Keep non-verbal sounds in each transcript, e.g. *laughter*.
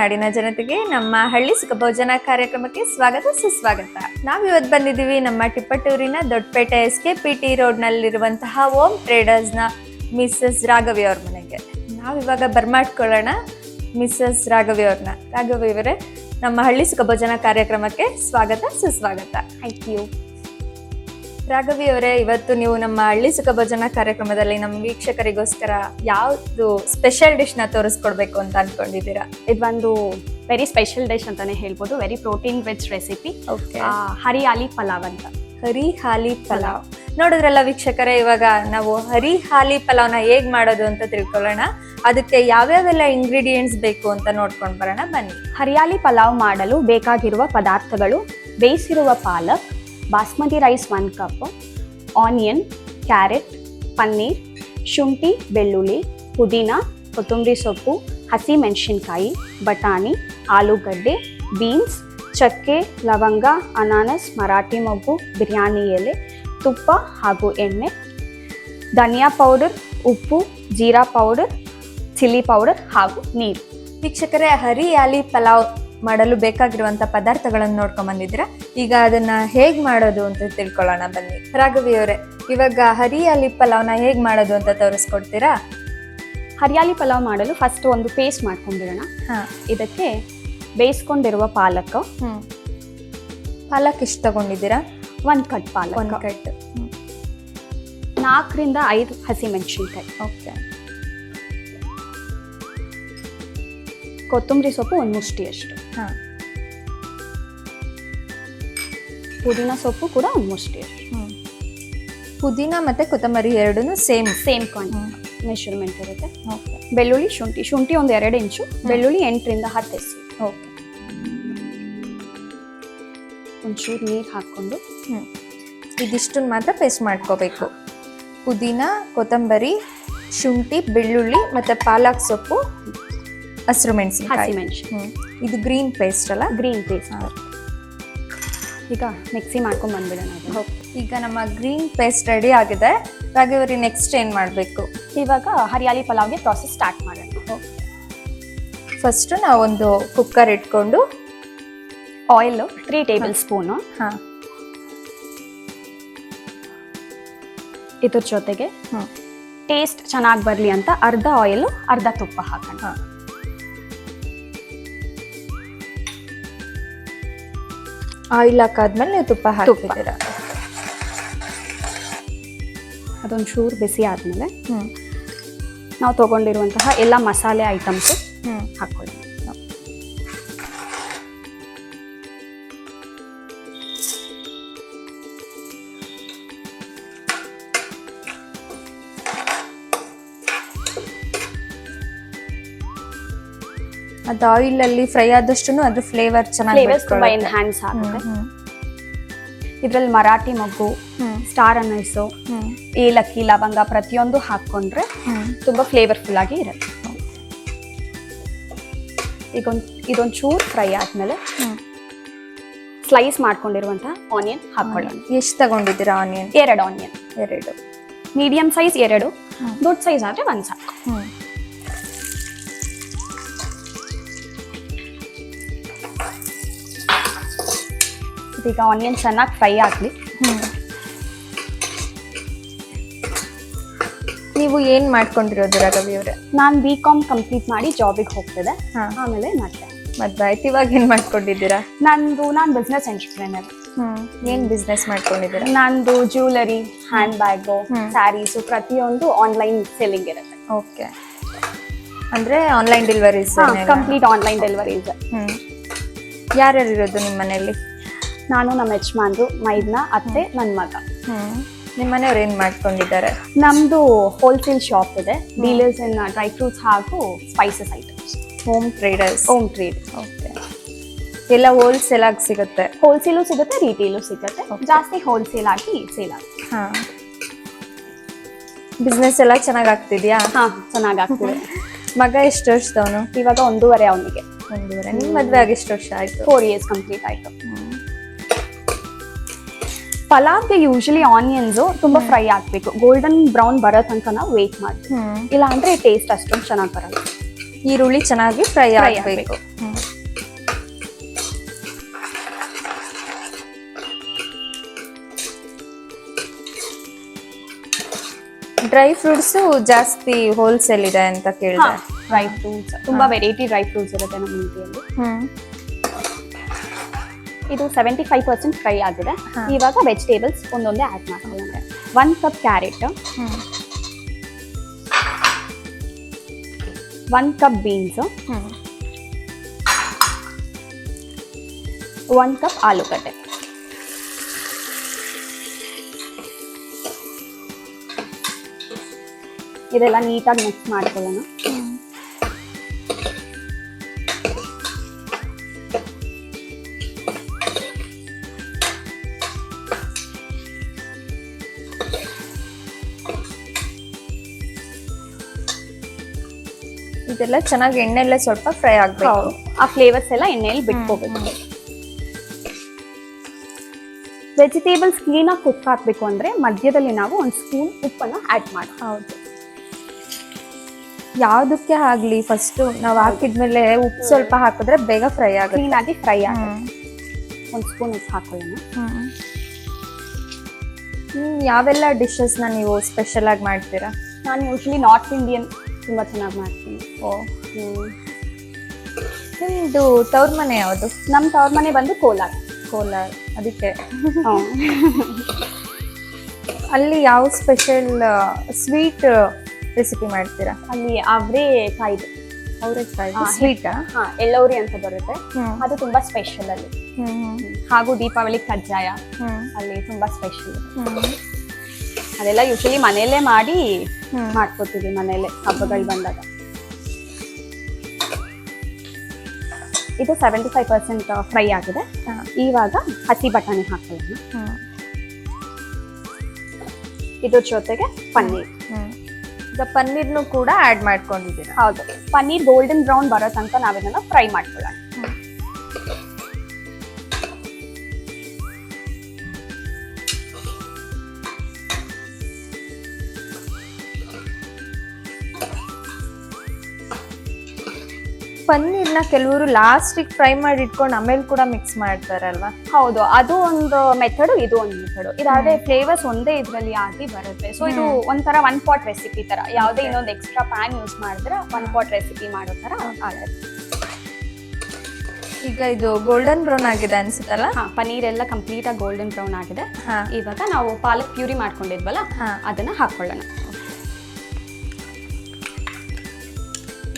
ನಾಡಿನ ಜನತೆಗೆ ನಮ್ಮ ಹಳ್ಳಿ ಸುಖ ಭೋಜನ ಕಾರ್ಯಕ್ರಮಕ್ಕೆ ಸ್ವಾಗತ, ಸುಸ್ವಾಗತ. ನಾವಿವತ್ತು ಬಂದಿದ್ದೀವಿ ನಮ್ಮ ಟಿಪ್ಪಟೂರಿನ Doddapete S K P T ರೋಡ್ನಲ್ಲಿರುವಂತಹ Om ಟ್ರೇಡರ್ಸ್ನ ಮಿಸ್ಸಸ್ ರಾಘವಿ ಅವ್ರ ಮನೆಗೆ. ನಾವಿವಾಗ ಬರ್ಮಾಡ್ಕೊಳ್ಳೋಣ ಮಿಸ್ಸಸ್ ರಾಘವಿ ಅವ್ರನ್ನ. ರಾಘವಿ ಅವರೇ, ನಮ್ಮ ಹಳ್ಳಿ ಸುಖ ಭೋಜನ ಕಾರ್ಯಕ್ರಮಕ್ಕೆ ಸ್ವಾಗತ, ಸುಸ್ವಾಗತ. ಥ್ಯಾಂಕ್ ಯು ರಾಘವಿ ಅವರೇ ಇವತ್ತು ನೀವು ನಮ್ಮ ಹಳ್ಳಿ ಸುಖ ಭೋಜನ ಕಾರ್ಯಕ್ರಮದಲ್ಲಿ ನಮ್ಮ ವೀಕ್ಷಕರಿಗೋಸ್ಕರ ಯಾವ್ದು ಸ್ಪೆಷಲ್ ಡಿಶ್ನ ತೋರಿಸ್ಕೊಡ್ಬೇಕು ಅಂತ ಅನ್ಕೊಂಡಿದ್ದೀರಾ? ಇದೊಂದು ವೆರಿ ಸ್ಪೆಷಲ್ ಡಿಶ್ ಅಂತಾನೆ ಹೇಳ್ಬೋದು. Very protein rich recipe hariyali pulao ಅಂತ. ಹರಿ ಹಾಲಿ ಪಲಾವ್. ನೋಡಿದ್ರಲ್ಲ ವೀಕ್ಷಕರೇ ಇವಾಗ ನಾವು ಹರಿ ಹಾಲಿ ಪಲಾವ್ನ ಹೇಗ್ ಮಾಡೋದು ಅಂತ ತಿಳ್ಕೊಳ್ಳೋಣ. ಅದಕ್ಕೆ ಯಾವ್ಯಾವೆಲ್ಲ ಇಂಗ್ರೀಡಿಯೆಂಟ್ಸ್ ಬೇಕು ಅಂತ ನೋಡ್ಕೊಂಡು ಬರೋಣ. ಬನ್ನಿ. ಹರಿಯಾಲಿ ಪಲಾವ್ ಮಾಡಲು ಬೇಕಾಗಿರುವ ಪದಾರ್ಥಗಳು ಬೇಯಿಸಿರುವ palak basmati rice one cup onion carrot paneer ಶುಂಠಿ, ಬೆಳ್ಳುಳ್ಳಿ, ಪುದೀನ, ಕೊತ್ತಂಬರಿ ಸೊಪ್ಪು, ಹಸಿ ಮೆಣಸಿನ್ಕಾಯಿ, ಬಟಾಣಿ, ಆಲೂಗಡ್ಡೆ ಬೀನ್ಸ್ ಚಕ್ಕೆ, ಲವಂಗ, ಅನಾನಸ್, ಮರಾಠಿ ಮೊಗ್ಗು ಬಿರಿಯಾನಿ ಎಲೆ, ತುಪ್ಪ ಹಾಗೂ ಎಣ್ಣೆ, ಧನಿಯಾ ಪೌಡರ್, ಉಪ್ಪು, ಜೀರಾ ಪೌಡರ್, ಚಿಲ್ಲಿ ಪೌಡರ್ ಹಾಗೂ ನೀರು. ವೀಕ್ಷಕರೇ ಹರಿ ಹಾಲಿ ಪಲಾವ್ ಮಾಡಲು ಬೇಕಾಗಿರುವಂತ ಪದಾರ್ಥಗಳನ್ನು ನೋಡ್ಕೊಂಡ್ ಬಂದಿದ್ದೀರಾ ಈಗ ಅದನ್ನ ಹೇಗ್ ಮಾಡೋದು ಅಂತ ತಿಳ್ಕೊಳ್ಳೋಣ ಬನ್ನಿ. ರಾಘವಿ ಅವರೇ ಇವಾಗ ಹರಿಯಾಲಿ ಪಲಾವ್ನ ಹೇಗ್ ಮಾಡೋದು ಅಂತ ತೋರಿಸ್ಕೊಡ್ತೀರಾ? ಹರಿಯಾಲಿ ಪಲಾವ್ ಮಾಡಲು ಫಸ್ಟ್ ಒಂದು ಪೇಸ್ಟ್ ಮಾಡ್ಕೊಂಡಿರೋಣ ಹಾ. ಇದಕ್ಕೆ ಬೇಯಿಸ್ಕೊಂಡಿರುವ ಪಾಲಕ್. ಪಾಲಕ್ ಎಷ್ಟು ತಗೊಂಡಿದ್ದೀರಾ? ಒಂದು ಕಟ್ ಪಾಲಕ್. ಒಂದ್ ಕಟ್. ನಾಲ್ಕರಿಂದ ಐದು ಹಸಿ ಮೆಣಸಿನ್ಕಾಯಿ ಓಕೆ. ಕೊತ್ತಂಬರಿ ಸೊಪ್ಪು ಒಂದು ಮುಷ್ಟಿಯಷ್ಟು. ಹಾ. ಪುದೀನ ಸೊಪ್ಪು ಕೂಡ ಆಲ್ಮೋಸ್ಟ್ ಇದೆ. ಹ್ಮ್. ಪುದೀನ ಮತ್ತೆ ಕೊತ್ತಂಬರಿ ಎರಡೂ ಸೇಮ್ ಸೇಮ್ ಕ್ವಾಂಟಿಟಿ ಮೆಷರ್ಮೆಂಟ್ ಇರುತ್ತೆ. ಓಕೆ ಬೆಳ್ಳುಳ್ಳಿ ಶುಂಠಿ ಶುಂಠಿ ಒಂದು ಎರಡು ಇಂಚು ಬೆಳ್ಳುಳ್ಳಿ ಎಂಟರಿಂದ ಹತ್ತು ಎಸ್ ಓಕೆ ಒಂಚೂರು ನೀರು ಹಾಕ್ಕೊಂಡು ಹ್ಞೂ ಇದಿಷ್ಟನ್ನ ಮಾತ್ರ ಪೇಸ್ಟ್ ಮಾಡ್ಕೋಬೇಕು. ಪುದೀನ ಕೊತ್ತಂಬರಿ ಶುಂಠಿ ಬೆಳ್ಳುಳ್ಳಿ ಮತ್ತು ಪಾಲಕ್ ಸೊಪ್ಪು ಹಸಿರು ಹಸಿ ಮೆಣಸಿನಕಾಯಿ. ಮೆಣಸು ಹ್ಮ್. ಇದು ಗ್ರೀನ್ ಪೇಸ್ಟ್ ಅಲ್ಲ? ಗ್ರೀನ್ ಪೇಸ್ಟ್ ಈಗ ಮಿಕ್ಸಿ ಮಾಡ್ಕೊಂಡು ಬಂದ್ಬಿಡೋಣ ಅದನ್ನ. ಈಗ ನಮ್ಮ ಗ್ರೀನ್ ಪೇಸ್ಟ್ ರೆಡಿ ಆಗಿದೆ. ರಾಘವರಿ ನೆಕ್ಸ್ಟ್ ಏನು ಮಾಡಬೇಕು? ಇವಾಗ ಹರಿಯಾಲಿ ಪಲಾವ್ಗೆ ಪ್ರಾಸೆಸ್ ಸ್ಟಾರ್ಟ್ ಮಾಡೋಣ. ಫಸ್ಟ್ ಒಂದು ಕುಕ್ಕರ್ ಇಟ್ಕೊಂಡು ಆಯಿಲ್ ತ್ರೀ ಟೇಬಲ್ ಸ್ಪೂನು ಹಾ. ಇದ್ರ ಜೊತೆಗೆ ಹ್ಮ್. ಟೇಸ್ಟ್ ಚೆನ್ನಾಗಿ ಬರಲಿ ಅಂತ ಅರ್ಧ ಆಯಿಲ್ ಅರ್ಧ ತುಪ್ಪ ಹಾಕೋಣ. ಹಾ. ಆಯಿಲ್ ಹಾಕಾದ್ಮೇಲೆ ನೀವು ತುಪ್ಪ ಹಾಕಿದ್ದೀರಾ ಅದೊಂದು ಚೂರು ಬಿಸಿ ಆದಮೇಲೆ ನಾವು ತಗೊಂಡಿರುವಂತಹ ಎಲ್ಲ ಮಸಾಲೆ ಐಟಮ್ಸು ಹಾಕ್ಕೊಳ್ಳಿ. ಅದು ಆಯಿಲ್ ಅಲ್ಲಿ ಫ್ರೈ ಆದಷ್ಟು ಅದ್ರ ಫ್ಲೇವರ್ ಚೆನ್ನಾಗಿ ಫ್ಲೇವರ್ಸ್ ತುಂಬ ಎನ್ಹ್ಯಾನ್ಸ್ ಆಗುತ್ತೆ. ಇದ್ರಲ್ಲಿ ಮರಾಠಿ ಮೊಗ್ಗು ಸ್ಟಾರ್ ಅನ್ನಿಸು ಏಲಕ್ಕಿ ಲವಂಗ ಪ್ರತಿಯೊಂದು ಹಾಕ್ಕೊಂಡ್ರೆ ತುಂಬಾ ಫ್ಲೇವರ್ಫುಲ್ ಆಗಿ ಇರುತ್ತೆ. ಈಗ ಒಂದು ಇದೊಂದು ಚೂರು ಫ್ರೈ ಆದಮೇಲೆ ಸ್ಲೈಸ್ ಮಾಡ್ಕೊಂಡಿರುವಂತ ಆನಿಯನ್ ಹಾಕೊಳ್ಳೋಣ. ಎಷ್ಟು ತಗೊಂಡಿದ್ದೀರಾ ಆನಿಯನ್ ಎರಡು ಆನಿಯನ್ ಎರಡು. ಮೀಡಿಯಂ ಸೈಜ್ ಎರಡು. ದೊಡ್ಡ ಸೈಜ್ ಆದರೆ ಒಂದು ಸಾಕು. ಇದೀಗ ಆನಿಯನ್ ಚೆನ್ನಾಗಿ ಫ್ರೈ ಆಗಲಿ. ನೀವು ಏನು ಮಾಡ್ಕೊಂಡಿರೋದು ರವಿ ಅವರೇ? ನಾನು ಬಿ ಕಾಮ್ ಕಂಪ್ಲೀಟ್ ಮಾಡಿ ಜಾಬಿಗೆ ಹೋಗ್ತದೆ ಆಮೇಲೆ ಮತ್ತೆ ಮದ್ವೆ ಆಯ್ತು ಇವಾಗ ಏನು ಮಾಡ್ಕೊಂಡಿದ್ದೀರಾ? ನಂದು ನಾನು ಬಿಸ್ನೆಸ್ ಎಂಟರ್ಪ್ರಿನರ್ ಹ್ಮ್. ಏನ್ ಬಿಸ್ನೆಸ್ ಮಾಡ್ಕೊಂಡಿದ್ದೀರಾ? ನಂದು ಜ್ಯುವೆಲರಿ ಹ್ಯಾಂಡ್ ಬ್ಯಾಗು ಸ್ಯಾರೀಸ್ ಪ್ರತಿಯೊಂದು ಆನ್ಲೈನ್ ಸೆಲ್ಲಿಂಗ್ ಇರುತ್ತೆ. ಓಕೆ. ಅಂದ್ರೆ online deliveries complete online delivery ಇದೆ ಹ್ಮ್. ಯಾರ್ಯಾರು ಇರೋದು ನಿಮ್ಮ ಮನೆಯಲ್ಲಿ ನಾನು ನಮ್ಮ ಯಜಮಾನ್ರು ಮೈದ್ನ ಅತ್ತೆ ನನ್ನ ಮಗ. ನಿಮ್ಮನೆಯವ್ರು ನಿಮ್ಮ ಮನೆಯವ್ರು ಏನ್ ಮಾಡ್ಕೊಂಡಿದ್ದಾರೆ? ನಮ್ದು ಹೋಲ್ಸೇಲ್ ಶಾಪ್ ಇದೆ. ಡೀಲರ್ಸ್ ಇನ್ ಡ್ರೈ ಫ್ರೂಟ್ಸ್ ಹಾಗೂ spices items home traders home trade okay ಎಲ್ಲ ಹೋಲ್ಸೇಲ್ ಆಗಿ ಸಿಗುತ್ತೆ? ಹೋಲ್ಸೇಲು ಸಿಗುತ್ತೆ ರೀಟೇಲು ಸಿಗುತ್ತೆ. ಜಾಸ್ತಿ ಹೋಲ್ಸೇಲ್ ಆಗಿ ಸೇಲ್ ಆಗುತ್ತೆ. ಹಾ. ಬಿಸ್ನೆಸ್ ಎಲ್ಲ ಚೆನ್ನಾಗಿ ಆಗ್ತಿದ್ಯಾ ಹಾ ಚೆನ್ನಾಗಿ ಆಗ್ತಿದೆ *laughs* ಮಗ ಎಷ್ಟು ವರ್ಷದವನು? ಇವಾಗ ಒಂದೂವರೆ ಅವನಿಗೆ. ಒಂದೂವರೆ. ನಿಮ್ಮ ಮದ್ವೆ ಆಗಿ ಎಷ್ಟು ವರ್ಷ ಆಯ್ತು? ಫೋರ್ ಇಯರ್ಸ್ ಕಂಪ್ಲೀಟ್ ಆಯ್ತು. ಪಲಾವ್ಗೆ ಯೂಶಲಿ ಆನಿಯನ್ಸ್ ತುಂಬಾ ಫ್ರೈ ಆಗ್ಬೇಕು. ಗೋಲ್ಡನ್ ಬ್ರೌನ್ ಬರೋ ತನಕ ನಾವು ವೇಟ್ ಮಾಡ್ತೀವಿ ಇಲ್ಲ ಅಂದ್ರೆ ಟೇಸ್ಟ್ ಅಷ್ಟೊಂದು ಚೆನ್ನಾಗಿ ಬರಲ್ಲ. ಈರುಳ್ಳಿ ಚೆನ್ನಾಗಿ ಫ್ರೈ ಆಗಬೇಕು. ಡ್ರೈ ಫ್ರೂಟ್ಸ್ ಜಾಸ್ತಿ ಹೋಲ್ಸೇಲ್ ಇದೆ ಅಂತ ಕೇಳಿದೆ. ಡ್ರೈ ಫ್ರೂಟ್ಸ್ ತುಂಬಾ ವೆರೈಟಿ ಡ್ರೈ ಫ್ರೂಟ್ಸ್ ಇರುತ್ತೆ ನಮ್ಮ ಇಂಡಿಯಲ್ಲಿ ಇದು ಸೆವೆಂಟಿ ಫೈವ್ ಪರ್ಸೆಂಟ್ ಫ್ರೈ ಆಗಿದೆ. ಇವಾಗ ವೆಜಿಟೇಬಲ್ಸ್ ಒಂದೊಂದೇ ಆ್ಯಡ್ ಮಾಡ್ಕೊಳ್ಳೋಣ one cup carrot one cup beans one cup ಆಲೂಗಡ್ಡೆ. ಇದೆಲ್ಲ ನೀಟಾಗಿ ಮಿಕ್ಸ್ ಮಾಡ್ಕೊಳ್ಳೋಣ. ಇದೆಲ್ಲ ಚೆನ್ನಾಗಿ ಎಣ್ಣೆಲ್ಲ ಸ್ವಲ್ಪ ಫ್ರೈ ಆಗಬೇಕು. ಆ ಫ್ಲೇವರ್ಸ್ ಎಲ್ಲ ಎಣ್ಣೆಯಲ್ಲಿ ಬಿಟ್ಕೋಬೇಕು. ವೆಜಿಟೇಬಲ್ಸ್ ಕ್ಲೀನಾಗಿ ಕುಕ್ ಹಾಕಬೇಕು ಅಂದ್ರೆ ಮಧ್ಯದಲ್ಲಿ ನಾವು ಒಂದು ಸ್ಪೂನ್ ಉಪ್ಪನ್ನು ಆ್ಯಡ್ ಮಾಡಿ ಹೌದು. ಯಾವುದಕ್ಕೆ ಆಗ್ಲಿ ಫಸ್ಟ್ ನಾವು ಹಾಕಿದ್ಮೇಲೆ ಉಪ್ಪು ಸ್ವಲ್ಪ ಹಾಕಿದ್ರೆ ಬೇಗ ಫ್ರೈ ಆಗುತ್ತೆ. ಕ್ಲೀನಾಗಿ ಫ್ರೈ ಆಗುತ್ತೆ. ಒಂದು ಸ್ಪೂನ್ ಉಪ್ಪು ಹಾಕೋಣ ಯಾವೆಲ್ಲ ಡಿಶಸ್ನ ನೀವು ಸ್ಪೆಷಲ್ ಆಗಿ ಮಾಡ್ತೀರಾ? ನಾನು ಯೂಶ್ವಲಿ ನಾರ್ತ್ ಇಂಡಿಯನ್ ತುಂಬಾ ಚೆನ್ನಾಗಿ ಮಾಡ್ತೀನಿ. ಓ. ನಿಮ್ದು ತವ್ರ ಮನೆ ಯಾವುದು? ನಮ್ಮ ತವ್ರ ಮನೆ ಬಂದು ಕೋಲಾರ. ಕೋಲಾರ. ಅದಕ್ಕೆ. ಅಲ್ಲಿ ಯಾವ ಸ್ಪೆಷಲ್ ಸ್ವೀಟ್ ರೆಸಿಪಿ ಮಾಡ್ತೀರಾ? ಅಲ್ಲಿ ಅವರೇ ಕಾಯ್ದು. ಅವರೇ ಕಾಯ್ದು. ಸ್ವೀಟ್ ಹಾ ಎಳ್ಳೌರಿ ಅಂತ ಬರುತ್ತೆ. ಅದು ತುಂಬಾ ಸ್ಪೆಷಲ್ ಅಲ್ಲಿ. ಹಾಗೂ ದೀಪಾವಳಿ ಕಜ್ಜಾಯ. ಅಲ್ಲಿ ತುಂಬಾ ಸ್ಪೆಷಲ್ ಅದೆಲ್ಲ ಯೂಶಲಿ ಮನೆಯಲ್ಲೇ ಮಾಡಿ ಮಾಡ್ಕೊತೀವಿ ಮನೆಯಲ್ಲೇ ಹಬ್ಬಗಳು ಬಂದಾಗ. ಇದು ಸೆವೆಂಟಿ ಫೈವ್ ಪರ್ಸೆಂಟ್ ಫ್ರೈ ಆಗಿದೆ. ಇವಾಗ ಹಸಿ ಬಟಾಣಿ ಹಾಕೋಣ ಇದ್ರ ಜೊತೆಗೆ ಪನ್ನೀರ್. ಈಗ ಪನ್ನೀರ್ನು ಕೂಡ ಆಡ್ ಮಾಡ್ಕೊಂಡಿದ್ದೀರಾ? ಹೌದು. ಪನ್ನೀರ್ ಗೋಲ್ಡನ್ ಬ್ರೌನ್ ಬರೋ ತನಕ ನಾವಿದನ್ನ ಫ್ರೈ ಮಾಡ್ಕೊಳ್ಳೋಣ. ಪನ್ನೀರ್ನ ಕೆಲವರು ಲಾಸ್ಟಿಗೆ ಫ್ರೈ ಮಾಡಿ ಇಟ್ಕೊಂಡು ಆಮೇಲೆ ಕೂಡ ಮಿಕ್ಸ್ ಮಾಡ್ತಾರಲ್ವಾ? ಹೌದು ಅದು ಒಂದು ಮೆಥಡು ಇದು ಒಂದು ಮೆಥಡು ಇದಾದ್ರೆ ಫ್ಲೇವರ್ಸ್ ಒಂದೇ ಇದರಲ್ಲಿ ಆಗಿ ಬರುತ್ತೆ. ಸೊ ಇದು. ಒಂಥರ ಒನ್ ಪಾಟ್ ರೆಸಿಪಿ ತರ. ಯಾವುದೇ ಇನ್ನೊಂದು ಎಕ್ಸ್ಟ್ರಾ ಪ್ಯಾನ್ ಯೂಸ್ ಮಾಡಿದ್ರೆ ಒನ್ ಪಾಟ್ ರೆಸಿಪಿ ಮಾಡೋ ತರ ಆಗುತ್ತೆ. ಈಗ ಇದು ಗೋಲ್ಡನ್ ಬ್ರೌನ್ ಆಗಿದೆ ಅನ್ಸುತ್ತಲ್ಲ? ಹಾ ಪನ್ನೀರ್ ಎಲ್ಲ ಕಂಪ್ಲೀಟ್ ಆಗಿ ಗೋಲ್ಡನ್ ಬ್ರೌನ್ ಆಗಿದೆ. ಇವಾಗ ನಾವು ಪಾಲಕ್ ಪ್ಯೂರಿ ಮಾಡ್ಕೊಂಡಿದ್ವಲ್ಲ ಅದನ್ನ ಹಾಕೊಳ್ಳೋಣ.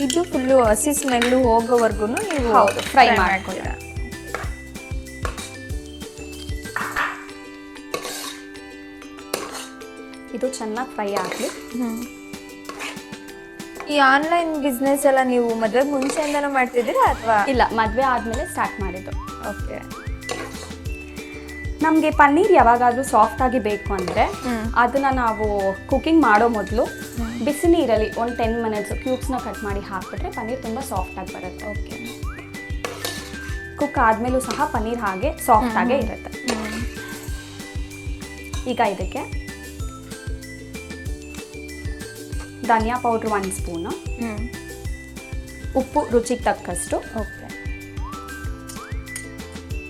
ಇದು ಫುಲ್ಲು ಹಸಿ ಸ್ಮೆಲ್ಲು ಹೋಗೋವರೆಗೂ ನೀವು ಹೌದು, ಮಾಡ್ಕೊಳ್ಳಿ ಮಾಡ್ಕೊಳ್ತೀರಾ ಇದು ಚೆನ್ನಾಗಿ ಫ್ರೈ ಆಗಲಿ. ಈ ಆನ್ಲೈನ್ ಬಿಸ್ನೆಸ್ ಎಲ್ಲ ನೀವು ಮದುವೆ ಮುಂಚೆಯಿಂದನೂ ಮಾಡ್ತಿದ್ದೀರಾ ಅಥವಾ ಇಲ್ಲ ಮದುವೆ ಆದ್ಮೇಲೆ ಸ್ಟಾರ್ಟ್ ಮಾಡಿದ್ದು. ಓಕೆ ನಮಗೆ ಪನ್ನೀರ್ ಯಾವಾಗಾದರೂ ಸಾಫ್ಟಾಗಿ ಬೇಕು ಅಂದರೆ ಅದನ್ನು ನಾವು ಕುಕಿಂಗ್ ಮಾಡೋ ಮೊದಲು. ಬಿಸಿ ನೀರಲ್ಲಿ ಒಂದು ಟೆನ್ ಮಿನಿಟ್ಸ್ ಕ್ಯೂಬ್ಸ್ನ ಕಟ್ ಮಾಡಿ ಹಾಕಿಬಿಟ್ರೆ ಪನ್ನೀರ್ ತುಂಬ ಸಾಫ್ಟಾಗಿ ಬರುತ್ತೆ. ಓಕೆ ಕುಕ್ ಆದಮೇಲೂ ಸಹ ಪನ್ನೀರ್ ಹಾಗೆ ಸಾಫ್ಟಾಗೇ ಇರುತ್ತೆ. ಈಗ ಇದಕ್ಕೆ ಧನಿಯಾ ಪೌಡ್ರ್ ಒನ್ ಸ್ಪೂನು ಉಪ್ಪು ರುಚಿಗೆ ತಕ್ಕಷ್ಟು okay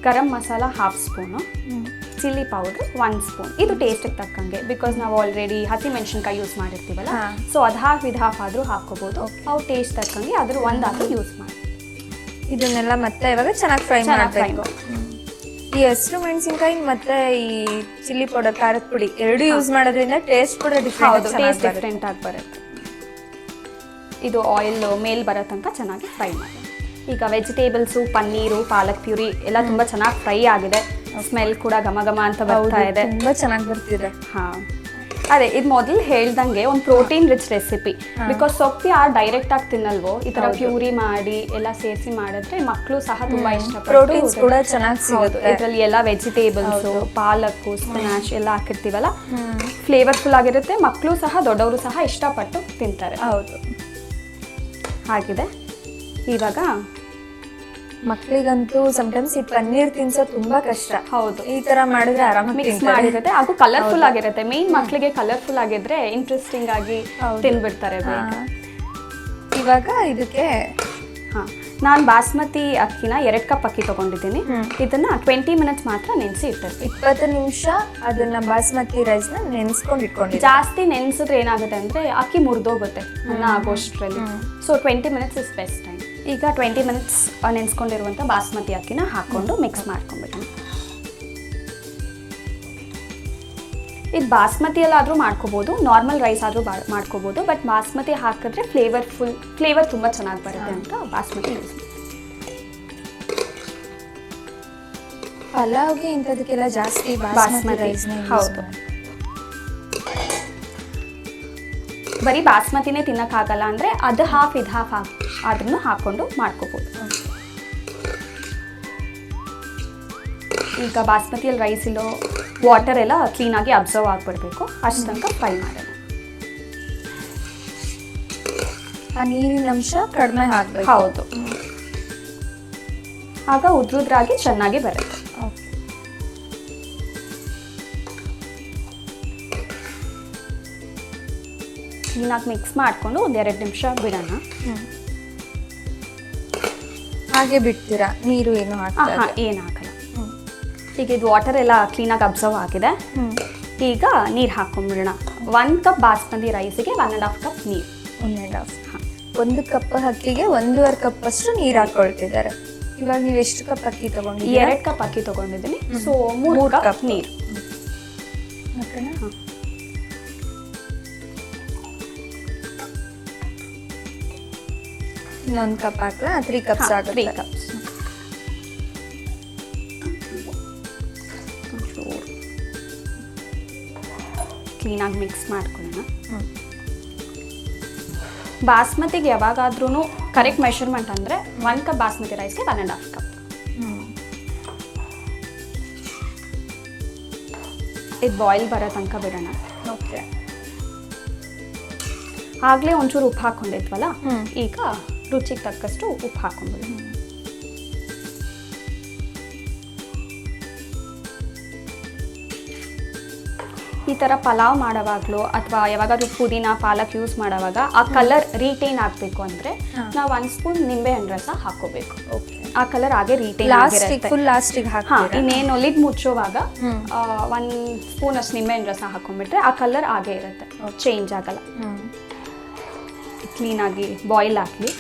garam masala half spoon chilli powder one spoon ಇದು ಟೇಸ್ಟಿಗೆ ತಕ್ಕಂಗೆ ಬಿಕಾಸ್ ನಾವು ಆಲ್ರೆಡಿ ಹಸಿ ಮೆಣಸಿನ್ಕಾಯಿ ಯೂಸ್ ಮಾಡಿರ್ತೀವಲ್ಲ? ಸೊ ಅದು ಹಾಫ್ ಇದು ಹಾಫ್ ಆದರೂ ಹಾಕೋಬೋದು ಅವು ಟೇಸ್ಟ್ ತಕ್ಕಂಗೆ ಅದ್ರ ಒಂದು ಹಾಕಿ ಯೂಸ್ ಮಾಡಿ. ಇದನ್ನೆಲ್ಲ ಮತ್ತೆ ಇವಾಗ ಚೆನ್ನಾಗಿ ಫ್ರೈ ಮಾಡಬೇಕು. ಈ ಹಸಿರು ಮೆಣಸಿನ್ಕಾಯಿ ಮತ್ತೆ ಈ ಚಿಲ್ಲಿ ಪೌಡರ್ ಖಾರದ ಪುಡಿ ಎರಡು ಯೂಸ್ ಮಾಡೋದ್ರಿಂದ ಟೇಸ್ಟ್ ಕೂಡ ಡಿಫ್ರೆಂಟ್ ಟೇಸ್ಟ್ ಡಿಫ್ರೆಂಟ್ ಆಗಿ ಬರುತ್ತೆ. ಇದು ಆಯಿಲ್ ಮೇಲ್ ಬರೋ ತನಕ ಚೆನ್ನಾಗಿ ಫ್ರೈ ಮಾಡಿ. ಈಗ ವೆಜಿಟೇಬಲ್ಸು ಪನ್ನೀರು ಪಾಲಕ್ ಪ್ಯೂರಿ ಎಲ್ಲ ತುಂಬ ಚೆನ್ನಾಗಿ ಫ್ರೈ ಆಗಿದೆ. ಸ್ಮೆಲ್ ಕೂಡ ಘಮ ಘಮ ಅಂತ ಬರ್ತಾ ಇದೆ. ತುಂಬಾ ಚೆನ್ನಾಗಿ ಬರ್ತಿದೆ. ಹಾ. ಅದೇ ಇದು ಮೊದಲು ಹೇಳ್ದಂಗೆ ಒಂದು ಪ್ರೋಟೀನ್ ರಿಚ್ ರೆಸಿಪಿ ಬಿಕಾಸ್ ಸೊಪ್ಪಿ ಆ ಡೈರೆಕ್ಟ್ ಆಗಿ ತಿನ್ನಲ್ವೋ ಈ ತರ ಪ್ಯೂರಿ ಮಾಡಿ ಎಲ್ಲ ಸೇರಿಸಿ ಮಾಡಿದ್ರೆ ಮಕ್ಕಳು ಸಹ ತುಂಬಾ ಇಷ್ಟ ಪ್ರೋಟೀನ್ಸ್ ಕೂಡ ಚೆನ್ನಾಗಿ ಸಿಗುತ್ತೆ. ಇದರಲ್ಲಿ ಎಲ್ಲ ವೆಜಿಟೇಬಲ್ಸ್ ಪಾಲಕ್ಕು ಸ್ಪಿನಾಚ್ ಎಲ್ಲ ಹಾಕಿರ್ತೀವಲ್ಲ ಫ್ಲೇವರ್ಫುಲ್ ಆಗಿರುತ್ತೆ ಮಕ್ಕಳು ಸಹ ದೊಡ್ಡವರು ಸಹ ಇಷ್ಟಪಟ್ಟು ತಿಂತಾರೆ. ಹೌದು. ಹಾಗಿದೆ. ಇವಾಗ ಮಕ್ಳಿಗಂತೂ ಸಮಟೈಮ್ಸ್ ಈ ಪನ್ನೀರ್ ತಿನ್ಸೋ ತುಂಬಾ ಕಷ್ಟ. ಹೌದು. ಈ ತರ ಮಾಡಿದ್ರೆ ಆರಾಮಾಗಿ ಮಿಕ್ಸ್ ಮಾಡಿರುತ್ತೆ. ಹಾಗೂ ಕಲರ್ಫುಲ್ ಆಗಿರುತ್ತೆ. ಮೇನ್ ಮಕ್ಕಳಿಗೆ ಕಲರ್ಫುಲ್ ಆಗಿದ್ರೆ ಇಂಟ್ರೆಸ್ಟಿಂಗ್ ಆಗಿ. ತಿನ್ಬಿಡ್ತಾರೆ. ಇವಾಗ ಇದಕ್ಕೆ ಹಾಂ. ನಾನು ಬಾಸ್ಮತಿ ಅಕ್ಕಿನ ಎರಡು ಕಪ್ ಅಕ್ಕಿ ತಗೊಂಡಿದ್ದೀನಿ. ಇದನ್ನ ಟ್ವೆಂಟಿ ಮಿನಿಟ್ಸ್ ಮಾತ್ರ ನೆನೆಸಿ ಇಟ್ಟಿರ್ತೀನಿ ಇಪ್ಪತ್ತು ನಿಮಿಷ ಅದನ್ನ ಬಾಸ್ಮತಿ ರೈಸ್ನ ನೆನೆಸ್ಕೊಂಡು ಇಟ್ಕೊಂಡು ಜಾಸ್ತಿ ನೆನೆಸಿದ್ರೆ ಏನಾಗುತ್ತೆ ಅಂದರೆ ಅಕ್ಕಿ ಮುರಿದೋಗುತ್ತೆ ಅನ್ನ ಆಗೋಷ್ಟರಲ್ಲಿ. So twenty minutes is best ಈಗ ಟ್ವೆಂಟಿ ಮಿನಿಟ್ಸ್ ನೆನೆಸ್ಕೊಂಡಿರುವಂಥ ಬಾಸ್ಮತಿ ಅಕ್ಕಿನ ಹಾಕ್ಕೊಂಡು ಮಿಕ್ಸ್ ಮಾಡ್ಕೊಂಡ್ಬಿಡೋಣ. ಇದು ಬಾಸ್ಮತಿಯಲ್ಲಾದರೂ ಮಾಡ್ಕೋಬೋದು ನಾರ್ಮಲ್ ರೈಸ್ ಆದರೂ ಬಾ ಮಾಡ್ಕೋಬೋದು ಬಟ್ ಬಾಸ್ಮತಿ ಹಾಕಿದ್ರೆ ಫ್ಲೇವರ್ ಫುಲ್ ಫ್ಲೇವರ್ ತುಂಬ ಚೆನ್ನಾಗಿ ಬರುತ್ತೆ ಅಂತ ಬಾಸ್ಮತಿ ಯೂಸ್ ಪಲಾವ್ಗೆ ಇಂಥದಕ್ಕೆಲ್ಲ ಜಾಸ್ತಿ ಬಾಸ್ಮತಿ ರೈಸ್ ಹೌದು. ಬರೀ ಬಾಸ್ಮತಿನೇ ತಿನ್ನಕ್ಕಾಗಲ್ಲ ಅಂದರೆ ಅದು ಹಾಫ್ ಇದು ಹಾಫ್ ಹಾಕ್ ಅದನ್ನು ಹಾಕ್ಕೊಂಡು ಮಾಡ್ಕೋಬೋದು. ಈಗ ಬಾಸ್ಮತಿಯಲ್ಲಿ ರೈಸ್ ಇಲ್ಲೋ ವಾಟರ್ ಎಲ್ಲ ಕ್ಲೀನಾಗಿ ಅಬ್ಸರ್ವ್ ಆಗಿಬಿಡ್ಬೇಕು. ಅಷ್ಟು ತನಕ ಫ್ರೈ ಮಾಡೋಣ. ಆ ನೀರಿನ ಅಂಶ ಕಡಿಮೆ ಹಾಕಬೇಕು ಹೌದು. ಆಗ ಉದ್ರುದ್ರಾಗಿ ಚೆನ್ನಾಗಿ ಬರುತ್ತೆ. ಕ್ಲೀನಾಗಿ ಮಿಕ್ಸ್ ಮಾಡಿಕೊಂಡು ಒಂದೆರಡು ನಿಮಿಷ ಬಿಡೋಣ. ಹಾಗೆ ಬಿಡ್ತೀರಾ? ನೀರು ಏನು ಹಾಕ್ತಾ ಏನು ಹಾಕಲ್ಲ. ಈಗ ಇದು ವಾಟರ್ ಎಲ್ಲ ಕ್ಲೀನಾಗಿ ಅಬ್ಸರ್ವ್ ಆಗಿದೆ. ಈಗ ನೀರು ಹಾಕೊಂಡ್ಬಿಡೋಣ. ಒನ್ ಕಪ್ ಬಾಸ್ಮತಿ ರೈಸಿಗೆ ಒನ್ ಆ್ಯಂಡ್ ಹಾಫ್ ಕಪ್ ನೀರು. ಒನ್ ಆ್ಯಂಡ್ ಹಾಫ್ ಒಂದು ಕಪ್ ಅಕ್ಕಿಗೆ ಒಂದೂವರೆ ಕಪ್ ಅಷ್ಟು ನೀರು ಹಾಕೊಳ್ತಿದ್ದಾರೆ. ಇವಾಗ ನೀವು ಎಷ್ಟು ಕಪ್ ಅಕ್ಕಿ ತಗೊಂಡಿದ್ದೀರಾ? ಎರಡು ಕಪ್ ಅಕ್ಕಿ ತಗೊಂಡಿದ್ದೀನಿ. ಸೊ ಮೂರು ಮೂರು ಕಪ್ ನೀರು. ಇನ್ನೊಂದು ಕಪ್ ಹಾಕ್ಲಾ? ತ್ರೀ ಕಪ್ಸ್ ತ್ರೀ ಆಗುತ್ತೆ. ಕಪ್ಸ್ ಕ್ಲೀನಾಗಿ ಮಿಕ್ಸ್ ಮಾಡ್ಕೊಳ್ಳೋಣ. ಬಾಸ್ಮತಿಗೆ ಯಾವಾಗಾದ್ರೂ ಕರೆಕ್ಟ್ ಮೆಷರ್ಮೆಂಟ್ ಅಂದರೆ ಒನ್ ಕಪ್ ಬಾಸ್ಮತಿ ರೈಸ್ಗೆ ಒನ್ ಆ್ಯಂಡ್ ಹಾಫ್ ಕಪ್. ಇದು ಬಾಯ್ಲ್ ಬರೋ ತನಕ ಬಿಡೋಣ. ಓಕೆ ಆಗಲೇ ಒಂಚೂರು ಉಪ್ಪು ಹಾಕ್ಕೊಂಡಿದ್ವಲ್ಲ ಈಗ ರುಚಿಗೆ ತಕ್ಕಷ್ಟು ಉಪ್ಪು ಹಾಕೊಂಡ್ಬಿಡಿ. ಈ ಥರ ಪಲಾವ್ ಮಾಡೋವಾಗಲೂ ಅಥವಾ ಯಾವಾಗಾದ್ರೂ ಪುದೀನ ಪಾಲಕ್ ಯೂಸ್ ಮಾಡೋವಾಗ ಆ ಕಲರ್ ರೀಟೈನ್ ಆಗಬೇಕು ಅಂದರೆ ನಾವು ಒಂದು ಸ್ಪೂನ್ ನಿಂಬೆ ಹಣ್ಣು ರಸ ಹಾಕೋಬೇಕು. ಓಕೆ ಆ ಕಲರ್ ಹಾಗೆ ರೀಟೈನ್ ಫುಲ್ ಲಾಸ್ಟಿಗೆ ಹಾಂ ಇನ್ನೇನು ಒಲಿದ್ ಮುಚ್ಚೋವಾಗ ಒನ್ ಒಂದು ಸ್ಪೂನ್ ಅಷ್ಟು ನಿಂಬೆ ಹಣ್ಣು ರಸ ಹಾಕೊಂಡ್ಬಿಟ್ರೆ ಆ ಕಲರ್ ಹಾಗೆ ಇರುತ್ತೆ. ಚೇಂಜ್ ಆಗಲ್ಲ. ಕ್ಲೀನಾಗಿ ಬಾಯ್ಲ್ ಹಾಕಲಿ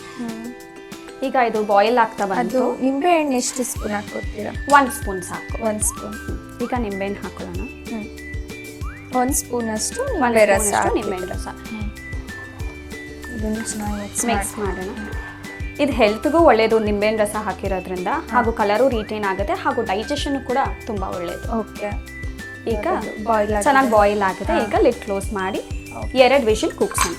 ಈಗ ಇದು ಬಾಯ್ಲ್ ಆಗ್ತಾ ಅದು ಬಂತು. ನಿಂಬೆ ಹಣ್ಣು ಎಷ್ಟು ಸ್ಪೂನ್ ಹಾಕೋತೀರಾ ಒಂದು ಸ್ಪೂನ್ ಸಾಕು. ಒಂದು ಸ್ಪೂನ್ ಈಗ ನಿಂಬೆಹಣ್ಣು ಹಾಕೊಳ್ಳೋಣ. ಹಾಕೋಣ ಒಂದು ಸ್ಪೂನ್ ಅಷ್ಟು ಒಂದು ನಿಂಬೆ ರಸ ನಿಂಬೆ ನಿಂಬೆಹಣ್ಣು ರಸ. ಇದನ್ನು ಚೆನ್ನಾಗಿ ಮಿಕ್ಸ್ ಮಿಕ್ಸ್ ಮಾಡೋಣ. ಇದು ಹೆಲ್ತ್ಗೂ ಒಳ್ಳೆಯದು ನಿಂಬೆಹಣ್ಣು ರಸ ಹಾಕಿರೋದ್ರಿಂದ. ಹಾಗೂ ಕಲರು ರಿಟೈನ್ ಆಗುತ್ತೆ. ಹಾಗೂ ಡೈಜೆಷನ್ ಕೂಡ ತುಂಬ ಒಳ್ಳೆಯದು ಓಕೆ. ಈಗ ಬಾಯ್ಲ್ ಚೆನ್ನಾಗಿ ಬಾಯ್ಲ್ ಆಗಿದೆ. ಈಗ ಲಿಟ್ ಕ್ಲೋಸ್ ಮಾಡಿ. ಎರಡು ವಿಷಿಲ್ ಕೂಗ್ಸೋಣ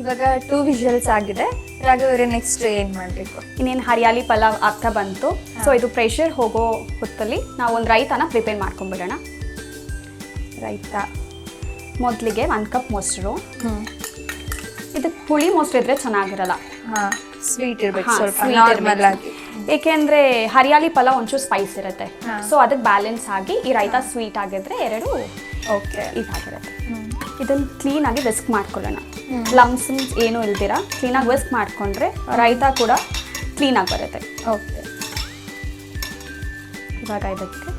ಇವಾಗ ಟೂ ವಿಜುವಲ್ಸ್ ಆಗಿದೆ. ರಾಘವರೇ ನೆಕ್ಸ್ಟ್ ಏನು ಮಾಡಬೇಕು? ಇನ್ನೇನು ಹರಿಯಾಲಿ ಪಲಾವ್ ಆಗ್ತಾ ಬಂತು. ಸೊ ಇದು ಪ್ರೆಷರ್ ಹೋಗೋ ಹೊತ್ತಲ್ಲಿ ನಾವು ಒಂದು ರೈತನ ಪ್ರಿಪೇರ್ ಮಾಡ್ಕೊಂಡ್ಬಿಡೋಣ ರೈತ ಮೊದಲಿಗೆ ಒಂದು ಕಪ್ ಮೊಸರು. ಇದಕ್ಕೆ ಹುಳಿ ಮೊಸರು ಇದ್ರೆ ಚೆನ್ನಾಗಿರಲ್ಲ. ಸ್ವೀಟ್ ಇರಬೇಕು ಸ್ವಲ್ಪ ಏಕೆಂದ್ರೆ ಹರಿಯಾಲಿ ಪಲಾವ್ ಒಂಚೂರು ಸ್ಪೈಸ್ ಇರುತ್ತೆ. ಸೊ ಅದಕ್ಕೆ ಬ್ಯಾಲೆನ್ಸ್ ಆಗಿ ಈ ರೈತ ಸ್ವೀಟ್ ಆಗಿದ್ರೆ ಎರಡು ಓಕೆ ಇದಾಗಿರುತ್ತೆ. ಇದನ್ನು ಕ್ಲೀನಾಗಿ ರಿಸ್ಕ್ ಮಾಡ್ಕೊಳ್ಳೋಣ. ಹ್ಮ್. ಏನು ಇಲ್ದಿರ ಕ್ಲೀನಾಗಿ ವೆಸ್ಟ್ ಮಾಡ್ಕೊಂಡ್ರೆ ರೈತ ಕೂಡ ಕ್ಲೀನಾಗಿ ಬರುತ್ತೆ. ಓಕೆ ಇವಾಗ ಇದಕ್ಕೆ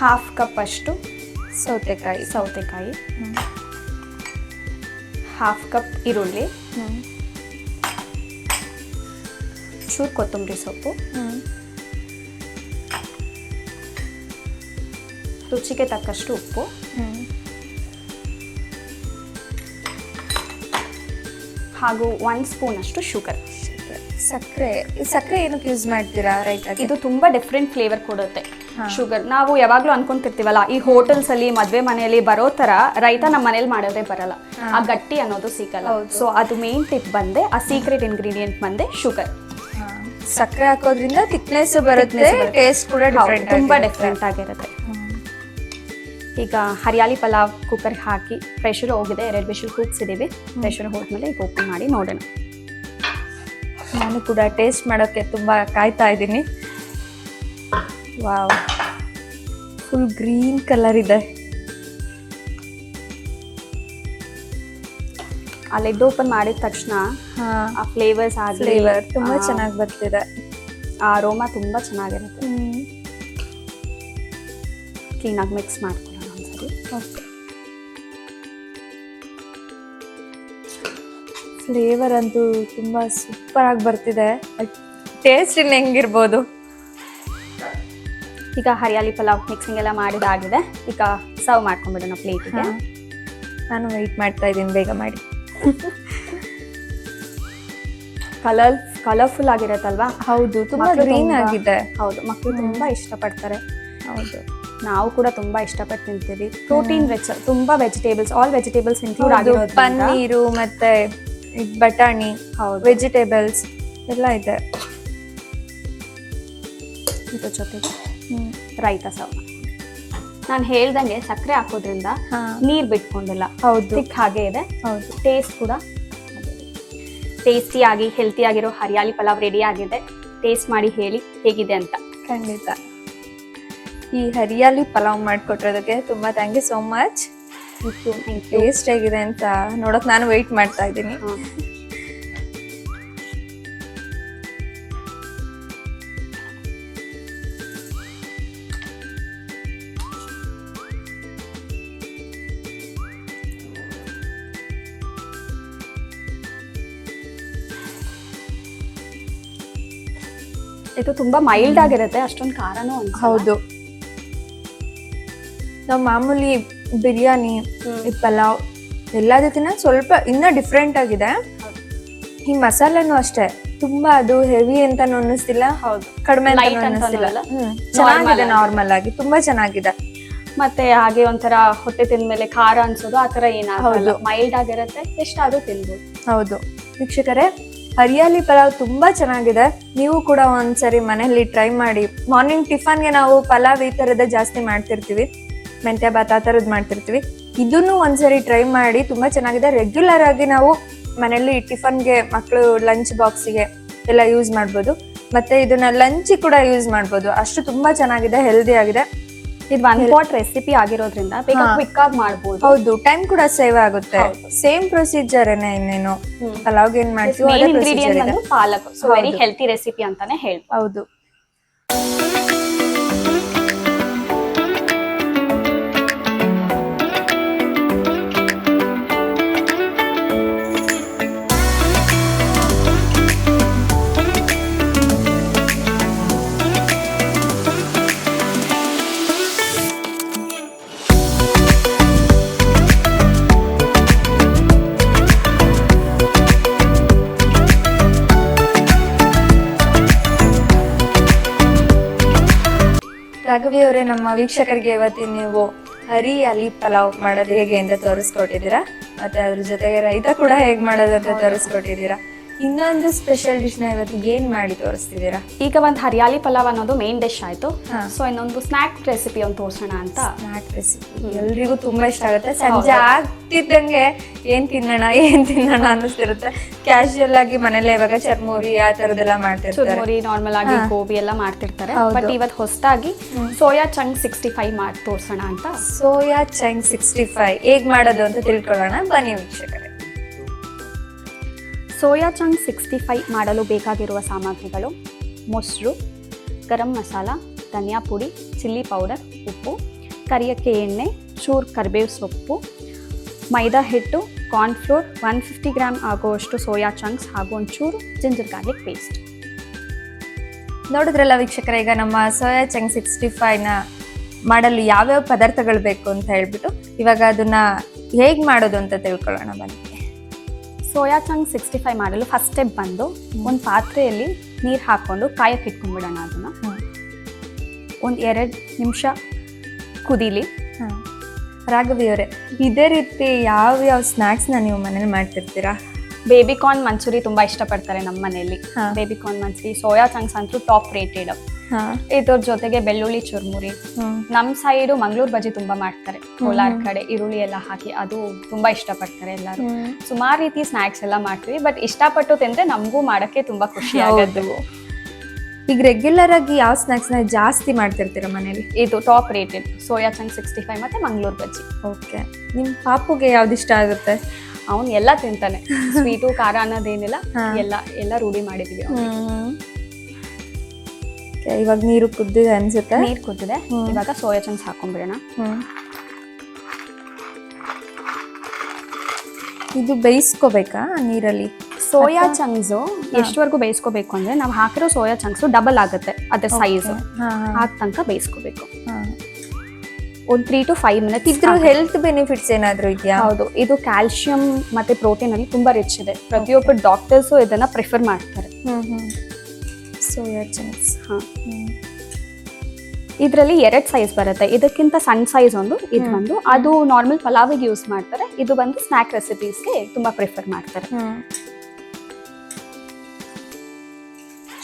ಹಾಫ್ ಕಪ್ ಅಷ್ಟು ಸೌತೆಕಾಯಿ. ಸೌತೆಕಾಯಿ. ಹಾಫ್ ಕಪ್ ಈರುಳ್ಳಿ. ಚೂರು ಕೊತ್ತಂಬರಿ ಸೊಪ್ಪು. ಹ್ಞೂ ರುಚಿಗೆ ತಕ್ಕಷ್ಟು ಉಪ್ಪು. ಹಾಗೂ ಒನ್ ಸ್ಪೂನ್ ಅಷ್ಟು ಶುಗರ್ ಸಕ್ಕರೆ ಈ ಸಕ್ಕರೆ ಏನಕ್ಕೆ ಯೂಸ್ ಮಾಡ್ತೀರಾ ರೈಟ್ ಇದು ತುಂಬಾ ಡಿಫ್ರೆಂಟ್ ಫ್ಲೇವರ್ ಕೊಡುತ್ತೆ. ಶುಗರ್ ನಾವು ಯಾವಾಗ್ಲೂ ಅನ್ಕೊಂತಿರ್ತೀವಲ್ಲ ಈ ಹೋಟೆಲ್ಸ್ ಅಲ್ಲಿ ಮದ್ವೆ ಮನೆಯಲ್ಲಿ ಬರೋ ತರ ರೈತ ನಮ್ಮ ಮನೇಲಿ ಮಾಡೋದೇ ಬರಲ್ಲ. ಆ ಗಟ್ಟಿ ಅನ್ನೋದು ಸಿಗಲ್ಲ. ಸೊ ಅದು ಮೇನ್ ಟಿಪ್ ಬಂದೆ ಆ ಸೀಕ್ರೆಟ್ ಇಂಗ್ರೀಡಿಯೆಂಟ್ ಬಂದೆ ಶುಗರ್ ಸಕ್ಕರೆ ಹಾಕೋದ್ರಿಂದ ಥಿಕ್ನೆಸ್ ಬರುತ್ತೆ. ಟೇಸ್ಟ್ ಕೂಡ ಡಿಫ್ರೆಂಟ್ ತುಂಬಾ ಡಿಫ್ರೆಂಟ್ ಆಗಿರುತ್ತೆ. ಈಗ ಹರಿಯಾಲಿ ಪಲಾವ್ ಕುಕ್ಕರ್ ಹಾಕಿ ಪ್ರೆಷರ್ ಹೋಗಿದೆ. ಎರಡು ವಿಷಲ್ ಕೂಗ್ಸಿದೀವಿ. ಪ್ರೆಷರ್ ಹೋದ್ಮೇಲೆ ಈಗ ಓಪನ್ ಮಾಡಿ ನೋಡೋಣ. ನಾನು ಕೂಡ ಟೇಸ್ಟ್ ಮಾಡೋಕ್ಕೆ ತುಂಬ ಕಾಯ್ತಾ ಇದ್ದೀನಿ. ವಾವ್. ಫುಲ್ ಗ್ರೀನ್ ಕಲರ್ ಇದೆ. ಆ ಲೆಡ್ ಓಪನ್ ಮಾಡಿದ ತಕ್ಷಣ ಆ ಫ್ಲೇವರ್ಸ್ ಆ ಫ್ಲೇವರ್ ತುಂಬ ಚೆನ್ನಾಗಿ ಬರ್ತಿದೆ. ಆ ಅರೋಮಾ ತುಂಬ ಚೆನ್ನಾಗಿರುತ್ತೆ. ಕ್ಲೀನಾಗಿ ಮಿಕ್ಸ್ ಮಾಡ್ಕೊಳ್ಳೋಣ ಒಂದ್ಸರಿ ಓಕೆ ಫ್ಲೇವರ್ ಅಂತೂ ತುಂಬ ಸೂಪರ್ ಆಗಿ ಬರ್ತಿದೆ. ಟೇಸ್ಟ್ ಇನ್ನು ಹೆಂಗಿರ್ಬೋದು? ಈಗ ಹರಿಯಾಲಿ ಪಲಾವ್ ಮಿಕ್ಸಿಂಗ್ ಎಲ್ಲ ಮಾಡಿದಾಗಿದೆ. ಈಗ ಸರ್ವ್ ಮಾಡ್ಕೊಂಡ್ಬಿಡೋಣ ಪ್ಲೇಟಿಗೆ. ನಾನು ವೆಯ್ಟ್ ಮಾಡ್ತಾ ಇದ್ದೀನಿ ಬೇಗ ಮಾಡಿ. ಕಲರ್ ಕಲರ್ಫುಲ್ ಆಗಿರತ್ತಲ್ವಾ? ಹೌದು ತುಂಬಾ ಗ್ರೀನ್ ಆಗಿದೆ. ಹೌದು ಮಕ್ಕಳು ತುಂಬಾ ಇಷ್ಟಪಡ್ತಾರೆ. ಹೌದು. ನಾವು ಕೂಡ ತುಂಬಾ ಇಷ್ಟಪಟ್ಟು ತಿಂತೀವಿ. ಪ್ರೋಟೀನ್ ವೆಜ್ ತುಂಬಾ ವೆಜಿಟೇಬಲ್ಸ್ ಆಲ್ ವೆಜಿಟೇಬಲ್ಸ್ ಇನ್ಕ್ಲೂಡ್ ಆಗಿರೋದು ಪನ್ನೀರು ಮತ್ತೆ ಬಟಾಣಿ ಹೌದು. ವೆಜಿಟೇಬಲ್ಸ್ ಎಲ್ಲ ಇದೆ. ಇದ್ರ ಜೊತೆಗೆ ರೈತ ಸಹ. ನಾನು ಹೇಳ್ದಂಗೆ ಸಕ್ಕರೆ ಹಾಕೋದ್ರಿಂದ ನೀರ್ ಬಿಟ್ಕೊಂಡಿಲ್ಲ. ಹೌದು. ಹಾಗೆ ಇದೆ. ಹೌದು. ಟೇಸ್ಟ್ ಕೂಡ ಟೇಸ್ಟಿಯಾಗಿ ಹೆಲ್ತಿಯಾಗಿರೋ ಹೆಲ್ತಿ ಆಗಿರೋ ಹರಿಯಾಲಿ ಪಲಾವ್ ರೆಡಿ ಆಗಿದೆ. ಟೇಸ್ಟ್ ಮಾಡಿ ಹೇಳಿ ಹೇಗಿದೆ ಅಂತ. ಖಂಡಿತ. ಈ ಹರಿಯಾಲಿ ಪಲಾವ್ ಮಾಡ್ಕೊಟ್ಟಿರೋದಕ್ಕೆ ತುಂಬಾ thank you so much taste ಆಗಿದೆ ಅಂತ ನೋಡಕ್ ನಾನು ವೆಯ್ಟ್ ಮಾಡ್ತಾ ಇದ್ದೀನಿ. ಇದು ತುಂಬಾ ಮೈಲ್ಡ್ ಆಗಿರುತ್ತೆ ಅಷ್ಟೊಂದು ಖಾರನೂ. ಹೌದು. ನಾವು ಮಾಮೂಲಿ ಬಿರಿಯಾನಿ ಈ ಪಲಾವ್ ಎಲ್ಲದಕ್ಕಿಂತ ಸ್ವಲ್ಪ ಇನ್ನ ಡಿಫ್ರೆಂಟ್ ಆಗಿದೆ. ಈ ಮಸಾಲೆನೂ ಅಷ್ಟೇ. ತುಂಬಾ ಅದು ಹೆವಿ ಅಂತ ಅನ್ನಿಸ್ತಿಲ್ಲ ಹೌದು. ಕಡಿಮೆ ಅನ್ನಿಸ್ತಿಲ್ಲ. ಚೆನ್ನಾಗಿದೆ ನಾರ್ಮಲ್ ಆಗಿ ತುಂಬಾ ಚೆನ್ನಾಗಿದೆ. ಮತ್ತೆ ಹಾಗೆ ಒಂಥರ ಹೊಟ್ಟೆ ತಿಂದ್ಮೇಲೆ ಖಾರ ಅನ್ಸೋದು ಆ ತರ ಏನಾಗಲ್ಲ. ಮೈಲ್ಡ್ ಆಗಿರುತ್ತೆ ಎಷ್ಟಾದ್ರೂ ತಿನ್ಬೋದು. ಹೌದು. ವೀಕ್ಷಕರೇ ಹರಿಯಾಲಿ ಪಲಾವ್ ತುಂಬಾ ಚೆನ್ನಾಗಿದೆ. ನೀವು ಕೂಡ ಒಂದ್ಸರಿ ಮನೆಯಲ್ಲಿ ಟ್ರೈ ಮಾಡಿ ಮಾರ್ನಿಂಗ್ ಟಿಫನ್ಗೆ ನಾವು ಪಲಾವ್ ಈ ತರದ ಜಾಸ್ತಿ ಮಾಡ್ತಿರ್ತೀವಿ. ಮೆಂತ್ಯ ಭಾತ್ ಆ ಥರದ್ದು ಮಾಡ್ತಿರ್ತೀವಿ. ಇದನ್ನು ಒಂದ್ಸರಿ ಟ್ರೈ ಮಾಡಿ ತುಂಬಾ ಚೆನ್ನಾಗಿದೆ. ರೆಗ್ಯುಲರ್ ಆಗಿ ನಾವು ಮನೆಯಲ್ಲಿ ಟಿಫನ್ಗೆ ಮಕ್ಕಳು ಲಂಚ್ ಬಾಕ್ಸಿಗೆ ಎಲ್ಲ ಯೂಸ್ ಮಾಡ್ಬೋದು. ಮತ್ತೆ ಇದನ್ನ ಲಂಚ್ ಕೂಡ ಯೂಸ್ ಮಾಡ್ಬೋದು. ಅಷ್ಟು ತುಂಬಾ ಚೆನ್ನಾಗಿದೆ ಹೆಲ್ದಿ ಆಗಿದೆ. ಇದು ಒನ್ ಪಾಟ್ ರೆಸಿಪಿ ಆಗಿರೋದ್ರಿಂದ ಬೇಗ. ಕ್ವಿಕ್ ಆಗಿ ಮಾಡ್ಬೋದು. ಹೌದು ಟೈಮ್ ಕೂಡ ಸೇವ್ ಆಗುತ್ತೆ. ಸೇಮ್ ಪ್ರೊಸೀಜರ್ ಇನ್ನೇನು. ಪಲಾವ್ಗೆ ಏನ್ ಮಾಡ್ತೀವಿ palak. So very. Healthy recipe ಅಂತಾನೆ ಹೇಳ್ಬೋದು. ಹೌದು. ರಾಘವಿ ಅವರೇ, ನಮ್ಮ ವೀಕ್ಷಕರಿಗೆ ಇವತ್ತಿನ ನೀವು ಹರಿ ಅಲಿ ಪಲಾವ್ ಮಾಡೋದು ಹೇಗೆ ಅಂತ ತೋರಿಸ್ಕೊಟ್ಟಿದ್ದೀರಾ? ಮತ್ತೆ ಅದ್ರ ಜೊತೆಗೆ ರೈತ ಕೂಡ ಹೇಗೆ ಮಾಡೋದು ಅಂತ ತೋರಿಸ್ಕೊಟ್ಟಿದ್ದೀರಾ? ಇನ್ನೊಂದು ಸ್ಪೆಷಲ್ ಡಿಶ್ನ ಇವತ್ತು ಏನ್ ಮಾಡಿ ತೋರಿಸ್ತಿದ್ದೀರಾ? ಈಗ ಒಂದು ಹರಿಯಾಲಿ ಪಲಾವ್ ಅನ್ನೋದು ಮೇನ್ ಡಿಶ್ ಆಯ್ತು. ಹಾ. ಸೊ ಇನ್ನೊಂದು ಸ್ನಾಕ್ ರೆಸಿಪಿ ಒಂದು ತೋರ್ಸೋಣ ಅಂತ. ಸ್ನಾಕ್ ರೆಸಿಪಿ ಎಲ್ರಿಗೂ ತುಂಬಾ ಇಷ್ಟ ಆಗುತ್ತೆ. ಸಂಜೆ ಆಗ್ತಿದ್ದಂಗೆ ಏನ್ ತಿನ್ನೋಣ ಏನ್ ತಿನ್ನೋಣ ಅನ್ನಿಸ್ತಿರುತ್ತೆ. ಕ್ಯಾಶುಯಲ್ ಆಗಿ ಮನೇಲೆ ಇವಾಗ ಚರ್ಮೂರಿ ಆ ತರದೆಲ್ಲ ಮಾಡ್ತಿರ್ತಾರೆ. ಚುರ್ಮುರಿ ನಾರ್ಮಲ್ ಆಗಿ ಹಾ. ಗೋಬಿ ಎಲ್ಲ ಮಾಡ್ತಿರ್ತಾರೆ. ಹೌದು. ಬಟ್ ಇವತ್ತು ಹೊಸದಾಗಿ ಸೋಯಾ ಚಂಗ್ ಸಿಕ್ಸ್ಟಿ ಫೈವ್ ಮಾಡಿ ತೋರಿಸೋಣ ಅಂತ. ಸೋಯಾ ಚಂಗ್ ಸಿಕ್ಸ್ಟಿ ಫೈವ್ ಹೇಗ್ ಮಾಡೋದು ಅಂತ ತಿಳ್ಕೊಳ್ಳೋಣ. ಬನ್ನಿ ವೀಕ್ಷಕರೇ. ಸೋಯಾ ಚಂಕ್ ಸಿಕ್ಸ್ಟಿ ಫೈವ್ ಮಾಡಲು ಬೇಕಾಗಿರುವ ಸಾಮಗ್ರಿಗಳು ಮೊಸರು, ಗರಂ ಮಸಾಲ, ಧನಿಯಾ ಪುಡಿ, ಚಿಲ್ಲಿ ಪೌಡರ್, ಉಪ್ಪು, ಕರಿಯಕ್ಕೆ ಎಣ್ಣೆ, ಚೂರು ಕರಿಬೇವು ಸೊಪ್ಪು, ಮೈದಾ ಹಿಟ್ಟು, ಕಾರ್ನ್ಫ್ಲೋರ್ ಒನ್ ಫಿಫ್ಟಿ ಗ್ರಾಮ್ ಆಗುವಷ್ಟು ಸೋಯಾ ಚಂಕ್ಸ್ ಹಾಗೂ ಒಂಚೂರು ಜಿಂಜರ್ ಗಾರ್ಲಿಕ್ ಪೇಸ್ಟ್. ನೋಡಿದ್ರಲ್ಲ ವೀಕ್ಷಕರ, ಈಗ ನಮ್ಮ ಸೋಯಾ ಚಂಗ್ ಸಿಕ್ಸ್ಟಿ ಫೈವ್ನ ಮಾಡಲು ಯಾವ್ಯಾವ ಪದಾರ್ಥಗಳು ಬೇಕು ಅಂತ ಹೇಳ್ಬಿಟ್ಟು ಇವಾಗ ಅದನ್ನ ಹೇಗೆ ಮಾಡೋದು ಅಂತ ತಿಳ್ಕೊಳ್ಳೋಣ ಬನ್ನಿ. ಸೋಯಾ ಚಂಗ್ ಸಿಕ್ಸ್ಟಿ ಫೈವ್ ಮಾಡಲು ಫಸ್ಟ್ ಸ್ಟೆಪ್ ಬಂದು ಒಂದು ಪಾತ್ರೆಯಲ್ಲಿ ನೀರು ಹಾಕ್ಕೊಂಡು ಕಾಯಕ್ಕೆ ಇಟ್ಕೊಂಡ್ಬಿಡೋಣ ಅದನ್ನು. ಒಂದು ಎರಡು ನಿಮಿಷ ಕುದೀಲಿ. ಹ. ರಾಘವಿ ಅವರೇ ಇದೇ ರೀತಿ ಯಾವ ಯಾವ ಸ್ನ್ಯಾಕ್ಸ್ನ ನೀವು ಮನೇಲಿ ಮಾಡ್ತಿರ್ತೀರಾ? ಬೇಬಿ ಕಾರ್ನ್ ಮಂಚೂರಿ ತುಂಬಾ ಇಷ್ಟಪಡ್ತಾರೆ ನಮ್ಮ ಮನೆಯಲ್ಲಿ. Baby corn Manchurian soya chunks ಅಂತೂ ಟಾಪ್ ರೇಟೆಡ್ ಇದ್ರ ಜೊತೆಗೆ ಬೆಳ್ಳುಳ್ಳಿ ಚುರ್ಮುರಿ. ನಮ್ ಸೈಡು ಮಂಗ್ಳೂರ್ ಬಜ್ಜಿ ತುಂಬಾ ಮಾಡ್ತಾರೆ. ಕೋಲಾರ್ ಕಡೆ ಈರುಳ್ಳಿ ಎಲ್ಲ ಹಾಕಿ ಅದು ತುಂಬಾ ಇಷ್ಟಪಡ್ತಾರೆ ಎಲ್ಲರೂ. ಹ್ಮ್. ಸುಮಾರು ರೀತಿ ಸ್ನಾಕ್ಸ್ ಎಲ್ಲ ಮಾಡ್ತೀವಿ ಬಟ್ ಇಷ್ಟಪಟ್ಟು ತಿಂದ್ರೆ ನಮಗೂ ಮಾಡಕ್ಕೆ ತುಂಬಾ ಖುಷಿ ಆಗುತ್ತೆ. ಈಗ ರೆಗ್ಯುಲರ್ ಆಗಿ ಯಾವ ಸ್ನಾಕ್ಸ್ನ ಜಾಸ್ತಿ ಮಾಡ್ತಿರ್ತೀರ ಮನೇಲಿ? ಇದು top rated soya chunk sixty five ಮತ್ತೆ ಮಂಗ್ಳೂರ್ ಬಜ್ಜಿ. ಓಕೆ. ನಿಮ್ ಪಾಪುಗೆ ಯಾವ್ದು ಇಷ್ಟ ಆಗುತ್ತೆ? ಅವನು ಎಲ್ಲ ತಿಂತಾನೆ. *laughs* ಸ್ವೀಟು ಖಾರ ಅನ್ನೋದೇನಿಲ್ಲ. ಎಲ್ಲ ಎಲ್ಲ ರೂಢಿ ಮಾಡಿದೀವಿ ಇವಾಗ ನೀರು ಕುದ್ದಿದೆ ಅನ್ಸುತ್ತೆ? ನೀರು ಕುದ್ದಿದೆ. ಇವಾಗ ಸೋಯಾ ಚಂಕ್ಸ್ ಹಾಕೊಂಡ್ಬಿಡೋಣ. ಇದು ಬೇಯಿಸ್ಕೋಬೇಕಾ ನೀರಲ್ಲಿ? ಸೋಯಾ ಚಂಕ್ಸ್ ಎಷ್ಟವರೆಗೂ ಬೇಯಿಸ್ಕೋಬೇಕು ಅಂದ್ರೆ ನಾವು ಹಾಕಿರೋ ಸೋಯಾ ಚಂಕ್ಸ್ ಡಬಲ್ ಆಗುತ್ತೆ ಅದ್ರ ಸೈಜ್ ಆಗ ತನಕ ಬೇಯಿಸ್ಕೋಬೇಕು. ಒಂದು ತ್ರೀ ಟು ಫೈವ್ ಮಿನಿಟ್ಸ್ ಇದ್ರ ಹೆಲ್ತ್ ಬೆನಿಫಿಟ್ಸ್ ಏನಾದರೂ ಇದೆಯಾ? ಹೌದು ಇದು ಕ್ಯಾಲ್ಸಿಯಂ ಮತ್ತೆ ಪ್ರೋಟೀನ್ ಅಲ್ಲಿ ತುಂಬಾ ರಿಚ್ ಇದೆ. ಪ್ರತಿಯೊಬ್ಬರು ಡಾಕ್ಟರ್ಸು ಇದನ್ನ ಪ್ರಿಫರ್ ಮಾಡ್ತಾರೆ. ಸೋಯಾ ಚಂಕ್ಸ್ ಹಾಂ. ಇದರಲ್ಲಿ ಎರಡು ಸೈಜ್ ಬರುತ್ತೆ. ಇದಕ್ಕಿಂತ ಸಣ್ಣ ಸೈಜ್ ಒಂದು ಇದು. ಒಂದು. ಅದು ನಾರ್ಮಲ್ ಪಲಾವಿಗೆ ಯೂಸ್ ಮಾಡ್ತಾರೆ. ಇದು ಬಂದು ಸ್ನಾಕ್ ರೆಸಿಪೀಸ್ಗೆ ತುಂಬಾ ಪ್ರಿಫರ್ ಮಾಡ್ತಾರೆ.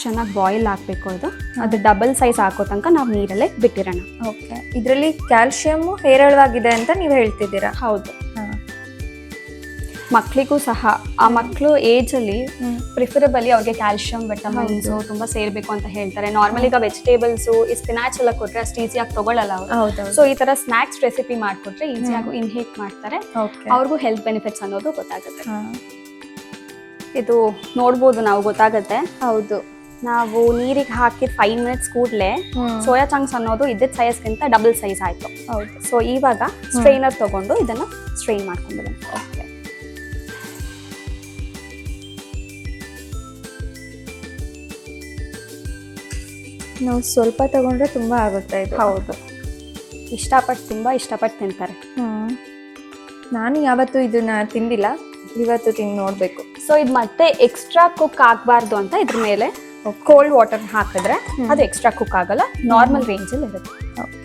ಚೆನ್ನಾಗಿ ಬಾಯ್ಲ್ ಹಾಕ್ಬೇಕು ಇದು ಅದು ಡಬಲ್ ಸೈಜ್ ಹಾಕೋ ತನಕ ನಾವು ನೀರಲ್ಲೇ ಬಿಟ್ಟಿರೋಣ. ಓಕೆ. ಇದರಲ್ಲಿ ಕ್ಯಾಲ್ಶಿಯಮ್ ಹೇರಳವಾಗಿದೆ ಅಂತ ನೀವು ಹೇಳ್ತಿದ್ದೀರಾ? ಹೌದು. ಮಕ್ಕಳಿಗೂ ಸಹ ಆ ಮಕ್ಕಳು ಏಜ್ ಅಲ್ಲಿ ಹ್ಮ್. ಪ್ರಿಫರಬಲಿ ಅವ್ರಿಗೆ ಕ್ಯಾಲ್ಸಿಯಂ ವಿಟಮಿನ್ಸ್. ತುಂಬಾ ಸೇರ್ಬೇಕು ಅಂತ ಹೇಳ್ತಾರೆ. ನಾರ್ಮಲ್ ಈಗ ವೆಜಿಟೇಬಲ್ಸ್ ಈ ಸ್ಪಿನಾಚ್ ಎಲ್ಲ ಕೊಟ್ರೆ ಅಷ್ಟು ಈಸಿಯಾಗಿ ತಗೊಳ್ಳಲ್ಲ ಅವರು. ಸೊ ಈ ತರ ಸ್ನಾಕ್ಸ್ ರೆಸಿಪಿ ಮಾಡಿಕೊಟ್ರೆ ಈಸಿಯಾಗಿ ಇನ್ಹೇಟ್ ಮಾಡ್ತಾರೆ. ಅವ್ರಿಗೂ ಹೆಲ್ತ್ ಬೆನಿಫಿಟ್ಸ್ ಅನ್ನೋದು ಗೊತ್ತಾಗುತ್ತೆ. ಇದು ನೋಡ್ಬೋದು ನಾವು ಗೊತ್ತಾಗುತ್ತೆ. ಹೌದು. ನಾವು ನೀರಿಗೆ ಹಾಕಿ ಫೈವ್ ಮಿನಿಟ್ಸ್ ಕೂಡಲೇ. ಸೋಯಾ ಚಂಕ್ಸ್ ಅನ್ನೋದು ಇದ್ದಿದ್ದ ಸೈಜ್ಗಿಂತ ಡಬಲ್ ಸೈಜ್ ಆಯಿತು. ಹೌದು. ಸೊ ಇವಾಗ ಸ್ಟ್ರೈನರ್ ತಗೊಂಡು ಇದನ್ನು ಸ್ಟ್ರೈನ್ ಮಾಡ್ಕೊಂಡ್ಬಿಡೋಣ. ನಾವು ಸ್ವಲ್ಪ ತಗೊಂಡ್ರೆ ತುಂಬಾ ಆಗುತ್ತೆ ಇದು. ಹೌದು. ಇಷ್ಟಪಟ್ಟು ತುಂಬಾ ಇಷ್ಟಪಟ್ಟು ತಿಂತಾರೆ. ನಾನು ಯಾವತ್ತೂ ಇದನ್ನ ತಿಂದಿಲ್ಲ. ಇವತ್ತು ತಿಂದು ನೋಡಬೇಕು. ಸೊ ಇದು ಮತ್ತೆ ಎಕ್ಸ್ಟ್ರಾ ಕುಕ್ ಆಗಬಾರ್ದು ಅಂತ ಇದ್ರ ಮೇಲೆ ಕೋಲ್ಡ್ ವಾಟರ್ ಹಾಕಿದ್ರೆ ಅದು ಎಕ್ಸ್ಟ್ರಾ ಕುಕ್ ಆಗಲ್ಲ. ನಾರ್ಮಲ್ ರೇಂಜಲ್ಲಿ ಇರುತ್ತೆ.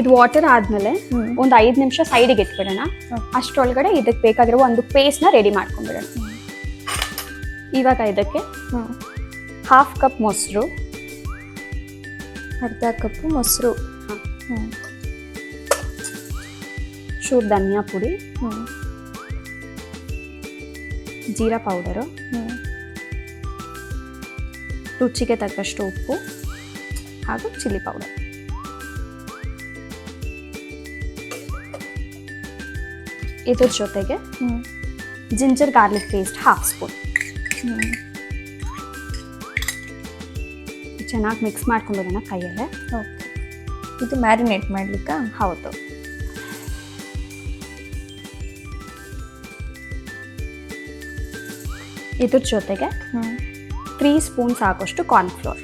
ಇದು ವಾಟರ್ ಆದ್ಮೇಲೆ ಒಂದು ಐದು ನಿಮಿಷ ಸೈಡಿಗೆ ಇಟ್ಬಿಡೋಣ. ಅಷ್ಟರೊಳಗಡೆ ಇದಕ್ಕೆ ಬೇಕಾಗಿರೋ ಒಂದು ಪೇಸ್ಟ್ನ ರೆಡಿ ಮಾಡ್ಕೊಂಡ್ಬಿಡೋಣ. ಇವಾಗ ಇದಕ್ಕೆ ಹಾಫ್ ಕಪ್ ಮೊಸರು. ಅರ್ಧ ಕಪ್ಪು ಮೊಸರು. ಚೂರು ಧನಿಯಾ ಪುಡಿ. ಜೀರಾ ಪೌಡರು ರುಚಿಗೆ ತಕ್ಕಷ್ಟು ಉಪ್ಪು ಹಾಗೂ ಚಿಲ್ಲಿ ಪೌಡರ್ ಇದ್ರ ಜೊತೆಗೆ ginger garlic paste half spoon ಚೆನ್ನಾಗಿ ಮಿಕ್ಸ್ ಮಾಡ್ಕೊಂಡ್ಬಿಡೋಣ ಕೈಯಲ್ಲೇ। ಓಕೆ ಇದು ಮ್ಯಾರಿನೇಟ್ ಮಾಡಲಿಕ್ಕೆ? ಹೌದು. ಇದ್ರ ಜೊತೆಗೆ ತ್ರೀ ಸ್ಪೂನ್ಸ್ ಆಗೋಷ್ಟು ಕಾರ್ನ್ಫ್ಲೋರ್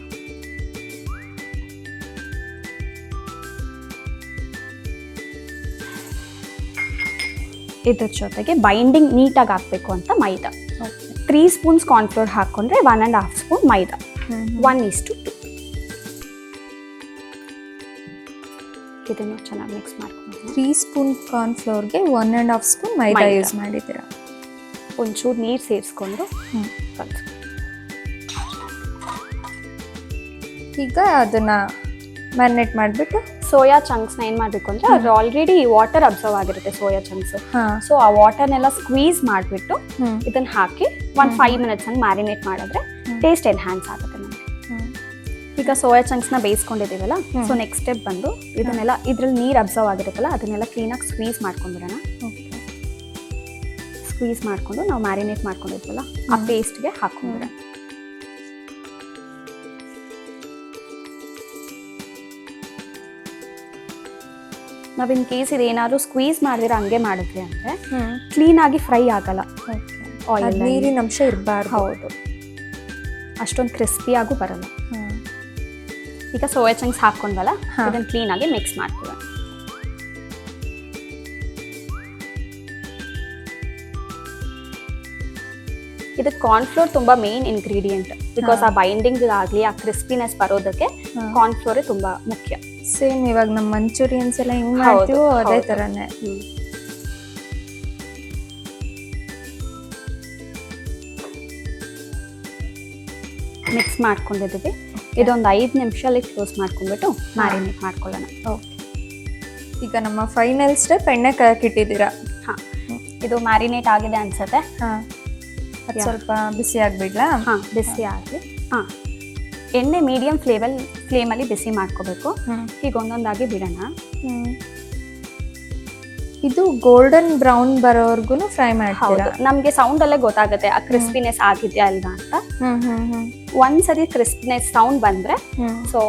ಇದ್ರ ಜೊತೆಗೆ ಬೈಂಡಿಂಗ್ ನೀಟಾಗಿ ಹಾಕ್ಬೇಕು ಅಂತ maida. Okay three spoons cornflour ಹಾಕೊಂಡ್ರೆ one and half spoon maida. One is to ಇದನ್ನು ಚೆನ್ನಾಗಿ ಮಿಕ್ಸ್ ಮಾಡ್ಕೊಂಡು three spoon corn ಫ್ಲೋರ್ಗೆ one and half spoon maida. Use ಮಾಡಿದ್ದೀರಾ? ಒಂಚೂರು ನೀರು ಸೇರಿಸ್ಕೊಂಡು ಹ್ಮ್. ಈಗ ಅದನ್ನ ಮ್ಯಾರಿನೇಟ್ ಮಾಡಿಬಿಟ್ಟು ಸೋಯಾ ಚಂಕ್ಸ್ನ ಏನು ಮಾಡಬೇಕು ಅಂದ್ರೆ ಅದು ಆಲ್ರೆಡಿ ವಾಟರ್ ಅಬ್ಸರ್ವ್ ಆಗಿರುತ್ತೆ ಸೋಯಾ ಚಂಕ್ಸ್ ಸೊ ಆ ವಾಟರ್ನೆಲ್ಲ ಸ್ಕ್ವೀಸ್ ಮಾಡಿಬಿಟ್ಟು ಇದನ್ನ ಹಾಕಿ ಒಂದು ಫೈವ್ ಮಿನಿಟ್ಸ್ ಹಂಗೆ ಮ್ಯಾರಿನೇಟ್ ಮಾಡಿದ್ರೆ. ಟೇಸ್ಟ್ ಎನ್ಹ್ಯಾನ್ಸ್ ಆಗುತ್ತೆ ನಮಗೆ. ಈಗ ಸೋಯಾ ಚಂಕ್ಸ್ನ ಬೇಯಿಸ್ಕೊಂಡಿದ್ದೀವಲ್ಲ. ಸೊ ನೆಕ್ಸ್ಟ್ ಸ್ಟೆಪ್ ಬಂದು ಇದನ್ನೆಲ್ಲ ಇದ್ರಲ್ಲಿ ನೀರು ಅಬ್ಸರ್ವ್ ಆಗಿರುತ್ತಲ್ಲ ಅದನ್ನೆಲ್ಲ ಕ್ಲೀನಾಗಿ ಸ್ಕ್ವೀಸ್ ಮಾಡ್ಕೊಂಡ್ಬಿಡೋಣ. ಸ್ಕ್ವೀಸ್ ಮಾಡಿಕೊಂಡು ನಾವು ಮ್ಯಾರಿನೇಟ್ ಮಾಡ್ಕೊಂಡಿದ್ವಲ್ಲ ಆ. ಪೇಸ್ಟ್ಗೆ ಹಾಕೊಂಡ್ಬಿಡೋಣ. ನಾವು ಇನ್ ಕೇಸ್ ಇದೇನಾದ್ರು ಸ್ಕ್ವೀಸ್ ಮಾಡಿದ್ರೆ ಹಂಗೆ ಮಾಡಿದ್ವಿ ಅಂದ್ರೆ ಹ್ಞೂ ಕ್ಲೀನಾಗಿ ಫ್ರೈ ಆಗಲ್ಲ. ಆಯಿಲ್. ನೀರಿನ ಅಂಶ ಇರಬಾರ್ದು. ಹೌದು. ಅಷ್ಟೊಂದು ಕ್ರಿಸ್ಪಿಯಾಗೂ ಬರಲ್ಲ. ಹಾಂ ಈಗ ಸೋಯಾ ಚಂಕ್ಸ್ ಹಾಕೊಂಡ್ವಲ್ಲ? ಅದನ್ನ ಕ್ಲೀನ್ ಕ್ಲೀನಾಗಿ ಮಿಕ್ಸ್ ಮಾಡ್ತೀವಿ. ಇದಕ್ಕೆ ಕಾರ್ನ್ಫ್ಲೋರ್ ತುಂಬಾ ಮೇನ್ ಇಂಗ್ರೀಡಿಯೆಂಟ್ ಬಿಕಾಸ್ ಆ ಬೈಂಡಿಂಗ್ ಆಗಲಿ ಆ ಕ್ರಿಸ್ಪಿನೆಸ್ ಬರೋದಕ್ಕೆ ಕಾರ್ನ್ ಕಾರ್ನ್ಫ್ಲೋರೇ ತುಂಬಾ ಮುಖ್ಯ. ಸೇಮ್ ಇವಾಗ ನಮ್ಮ ಮಂಚೂರಿಯನ್ಸ್ ಎಲ್ಲ ಹೆಂಗ್ ಮಾಡ್ತೀವೋ ಅದೇ. ತರನೇ. ಮಿಕ್ಸ್ ಮಾಡ್ಕೊಂಡಿದ್ದೀವಿ. ಇದೊಂದು ಐದು ನಿಮಿಷಲ್ಲಿ ಕ್ಲೋಸ್ ಮಾಡ್ಕೊಂಡ್ಬಿಟ್ಟು ಮ್ಯಾರಿನೇಟ್ ಮಾಡ್ಕೊಳ್ಳೋಣ. ಓಕೆ ಈಗ ನಮ್ಮ ಫೈನಲ್ ಸ್ಟೆಪ್ ಎಣ್ಣೆ ಕಾಕಿಟ್ಟಿದ್ದೀರಾ ಹಾ. ಇದು ಮ್ಯಾರಿನೇಟ್ ಆಗಿದೆ ಅನ್ಸತ್ತೆ. ಹಾಂ. ಸ್ವಲ್ಪ ಬಿಸಿ ಆಗ್ಬಿಡ್ಲಾ? ಹಾ ಬಿಸಿ ಆಗಲಿ ಹಾ. ಎಣ್ಣೆ ಮೀಡಿಯಂ ಫ್ಲೇವಲ್ ಫ್ಲೇಮಲ್ಲಿ ಬಿಸಿ ಮಾಡ್ಕೋಬೇಕು. ಈಗ ಒಂದೊಂದಾಗಿ ಬಿಡೋಣ. ಇದು ಗೋಲ್ಡನ್ ಬ್ರೌನ್ ಬರೋವರೆಗೂ ಫ್ರೈ ಮಾಡ್ತೀರಾ? ನಮಗೆ ಸೌಂಡಲ್ಲೇ ಗೊತ್ತಾಗುತ್ತೆ. ಆ ಕ್ರಿಸ್ಪಿನೆಸ್ ಆಗಿದೆಯಾ ಅಲ್ವಾ ಅಂತ. ಒಂದ್ಸರಿ ಕ್ರಿಸ್ಪಿನೆಸ್ ಸೌಂಡ್ ಬಂದ್ರೆ ಸೊ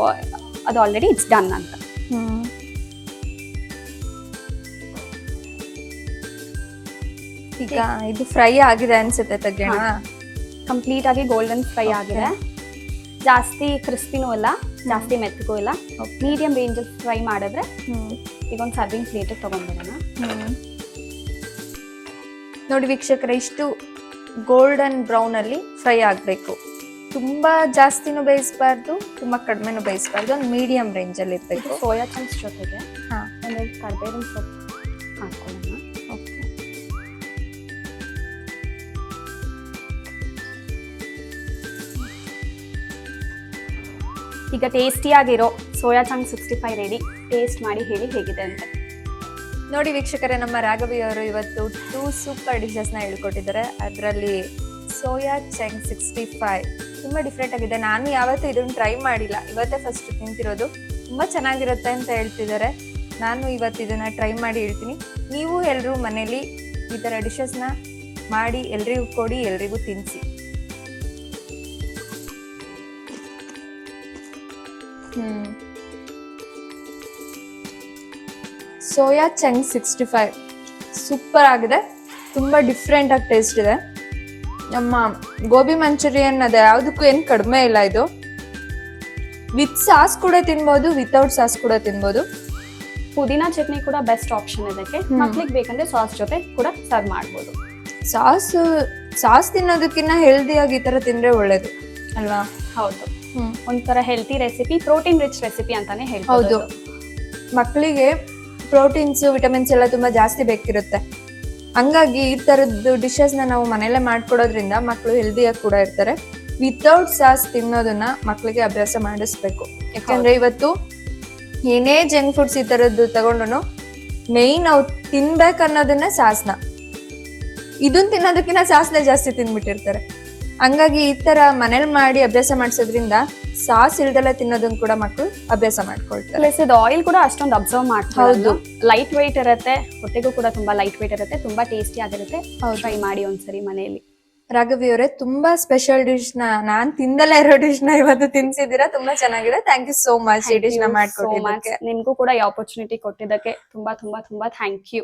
ಅದು ಆಲ್ರೆಡಿ ಇಟ್ಸ್ ಡನ್ ಅಂತ. ಈಗ ಇದು ಫ್ರೈ ಆಗಿದೆ ಅನ್ಸುತ್ತೆ ತೆಗೆಯೋಣ. ಕಂಪ್ಲೀಟ್ ಆಗಿ ಗೋಲ್ಡನ್ ಫ್ರೈ ಆಗಿದೆ. ಜಾಸ್ತಿ ಕ್ರಿಸ್ಪಿನೂ ಇಲ್ಲ ಜಾಸ್ತಿ ಮೆತ್ತಗೂ ಇಲ್ಲ. ಮೀಡಿಯಂ ರೇಂಜಲ್ಲಿ ಫ್ರೈ ಮಾಡಿದ್ರೆ ಈಗ ಒಂದು ಸರ್ವಿಂಗ್ ಪ್ಲೇಟಿಗೆ ತೊಗೊಂಡ್ಬಿಡೋಣ. ನೋಡಿ ವೀಕ್ಷಕರ ಇಷ್ಟು ಗೋಲ್ಡನ್ ಬ್ರೌನ್ ಅಲ್ಲಿ ಫ್ರೈ ಆಗಬೇಕು. ತುಂಬ ಜಾಸ್ತಿನೂ ಬೇಯಿಸಬಾರ್ದು ತುಂಬ ಕಡಿಮೆನೂ ಬೇಯಿಸಬಾರ್ದು. ಒಂದು ಮೀಡಿಯಂ ರೇಂಜ್ ಅಲ್ಲಿ ಇರಬೇಕು. ಸೋಯಾ ಚಂಕ್ಸ್ ಜೊತೆಗೆ. ಹಾಂ. ಒಂದು ಕರ್ಬೇವಿನ ಸೊಪ್ಪು. ಈಗ ಟೇಸ್ಟಿಯಾಗಿರೋ soya chunk sixty five ready taste ಮಾಡಿ ಹೇಳಿ ಹೇಗಿದೆ ಅಂತ. ನೋಡಿ ವೀಕ್ಷಕರೇ, ನಮ್ಮ ರಾಘವಿ ಅವರು ಇವತ್ತು ಟೂ ಸೂಪರ್ ಡಿಶಸ್ನ ಹೇಳ್ಕೊಟ್ಟಿದ್ದಾರೆ. ಅದರಲ್ಲಿ ಸೋಯಾ ಚೆಂಗ್ ಸಿಕ್ಸ್ಟಿ ಫೈವ್ ತುಂಬ ಡಿಫ್ರೆಂಟ್ ಆಗಿದೆ. ನಾನು ಯಾವತ್ತೂ ಇದನ್ನು ಟ್ರೈ ಮಾಡಿಲ್ಲ. ಇವತ್ತೇ ಫಸ್ಟ್ ತಿಂತಿರೋದು. ತುಂಬ ಚೆನ್ನಾಗಿರುತ್ತೆ ಅಂತ ಹೇಳ್ತಿದ್ದಾರೆ. ನಾನು ಇವತ್ತು ಇದನ್ನು ಟ್ರೈ ಮಾಡಿ ಹೇಳ್ತೀನಿ. ನೀವು ಎಲ್ಲರೂ ಮನೇಲಿ ಈ ಥರ ಡಿಶಸ್ನ ಮಾಡಿ ಎಲ್ರಿಗೂ ಕೊಡಿ, ಎಲ್ರಿಗೂ ತಿನ್ನಿಸಿ soya chunk sixty five. Super ಆಗಿದೆ. ತುಂಬ ಡಿಫ್ರೆಂಟ್ ಆಗಿ ಟೇಸ್ಟ್ ಇದೆ. ನಮ್ಮ ಗೋಬಿ ಮಂಚೂರಿಯನ್ ಅದು ಯಾವುದಕ್ಕೂ ಏನು ಕಡಿಮೆ ಇಲ್ಲ ಇದು. ವಿತ್ ಸಾಸ್ ಕೂಡ ತಿನ್ಬೋದು ವಿತೌಟ್ ಸಾಸ್ ಕೂಡ ತಿನ್ಬೋದು. ಪುದೀನಾ ಚಟ್ನಿ ಕೂಡ ಬೆಸ್ಟ್ ಆಪ್ಷನ್ ಇದಕ್ಕೆ. ಮಕ್ಕಳಿಗೆ ಮಕ್ಳಿಗೆ ಬೇಕಂದ್ರೆ ಸಾಸ್ ಜೊತೆ ಕೂಡ ಸರ್ವ್ ಮಾಡ್ಬೋದು. ಸಾಸ್ ಸಾಸ್ ತಿನ್ನೋದಕ್ಕಿಂತ ಹೆಲ್ದಿಯಾಗಿ ಈ ಥರ ತಿಂದರೆ ಒಳ್ಳೇದು ಅಲ್ವಾ? ಹೌದು. ಒಂಥರ healthy recipe protein rich recipe ಅಂತಾನೆ ಹೇಳ್ಬೋದು ಹೌದು. ಮಕ್ಕಳಿಗೆ ಪ್ರೋಟೀನ್ಸ್ ವಿಟಮಿನ್ಸ್ ಎಲ್ಲ ತುಂಬಾ ಜಾಸ್ತಿ ಬೇಕಿರುತ್ತೆ. ಹಂಗಾಗಿ ಈ ಥರದ್ದು ಡಿಶಸ್ನ ನಾವು ಮನೆಯಲ್ಲೇ ಮಾಡ್ಕೊಡೋದ್ರಿಂದ ಮಕ್ಕಳು ಹೆಲ್ದಿಯಾಗಿ ಕೂಡ ಇರ್ತಾರೆ. ವಿತೌಟ್ ಸಾಸ್ ತಿನ್ನೋದನ್ನ ಮಕ್ಕಳಿಗೆ ಅಭ್ಯಾಸ ಮಾಡಿಸ್ಬೇಕು. ಯಾಕಂದ್ರೆ ಇವತ್ತು ಏನೇ ಜಂಕ್ ಫುಡ್ಸ್ ಈ ಥರದ್ದು ತಗೊಂಡು ಮೇಯ್ನ್ ಅವ್ ತಿನ್ಬೇಕನ್ನೋದನ್ನ ಸಾಸ್ನ ಇದನ್ನ ತಿನ್ನೋದಕ್ಕಿಂತ ಸಾಸ್ನೇ ಜಾಸ್ತಿ ತಿನ್ಬಿಟ್ಟಿರ್ತಾರೆ. ಹಂಗಾಗಿ ಈ ತರ ಮನೇಲಿ ಮಾಡಿ ಅಭ್ಯಾಸ ಮಾಡಿಸೋದ್ರಿಂದ ಸಾಸ್ ಇಲ್ದೆಲ್ಲ ತಿನ್ನೋದನ್ನ ಕೂಡ ಮಕ್ಕಳು ಅಭ್ಯಾಸ ಮಾಡ್ಕೊಳ್ತಾರೆ. ಪ್ಲಸ್ ಇದು ಆಯಿಲ್ ಕೂಡ ಅಷ್ಟೊಂದು ಅಬ್ಸರ್ವ್ ಮಾಡ್ತಾರೆ. ಲೈಟ್ ವೆಯ್ಟ್ ಇರುತ್ತೆ ಹೊಟ್ಟೆಗೂ ಕೂಡ ತುಂಬಾ ಲೈಟ್ ವೆಯ್ಟ್ ಇರುತ್ತೆ ತುಂಬಾ ಟೇಸ್ಟಿ ಆಗಿರುತ್ತೆ. ಟ್ರೈ ಮಾಡಿ ಒಂದ್ಸರಿ ಮನೆಯಲ್ಲಿ ರಾಘವಿ ಅವರೇ ತುಂಬಾ ಸ್ಪೆಷಲ್ ಡಿಶ್ನ ನಾನ್ ತಿಂದಲೇ ಇರೋ ಡಿಶ್ನ ಇವತ್ತು ತಿನ್ಸಿದೀರಾ ತುಂಬಾ ಚೆನ್ನಾಗಿದೆ. ಥ್ಯಾಂಕ್ ಯು ಸೋ ಮಚ್ ಈ ಡಿಶ್ನ ಮಾಡ್ಕೊಟ್ಟಿದ್ದಕ್ಕೆ. ನಿಮ್ಗೂ ಕೂಡ ಈ ಆಪರ್ಚುನಿಟಿ ಕೊಟ್ಟಿದ್ದಕ್ಕೆ ತುಂಬಾ ತುಂಬಾ ತುಂಬಾ ಥ್ಯಾಂಕ್ ಯು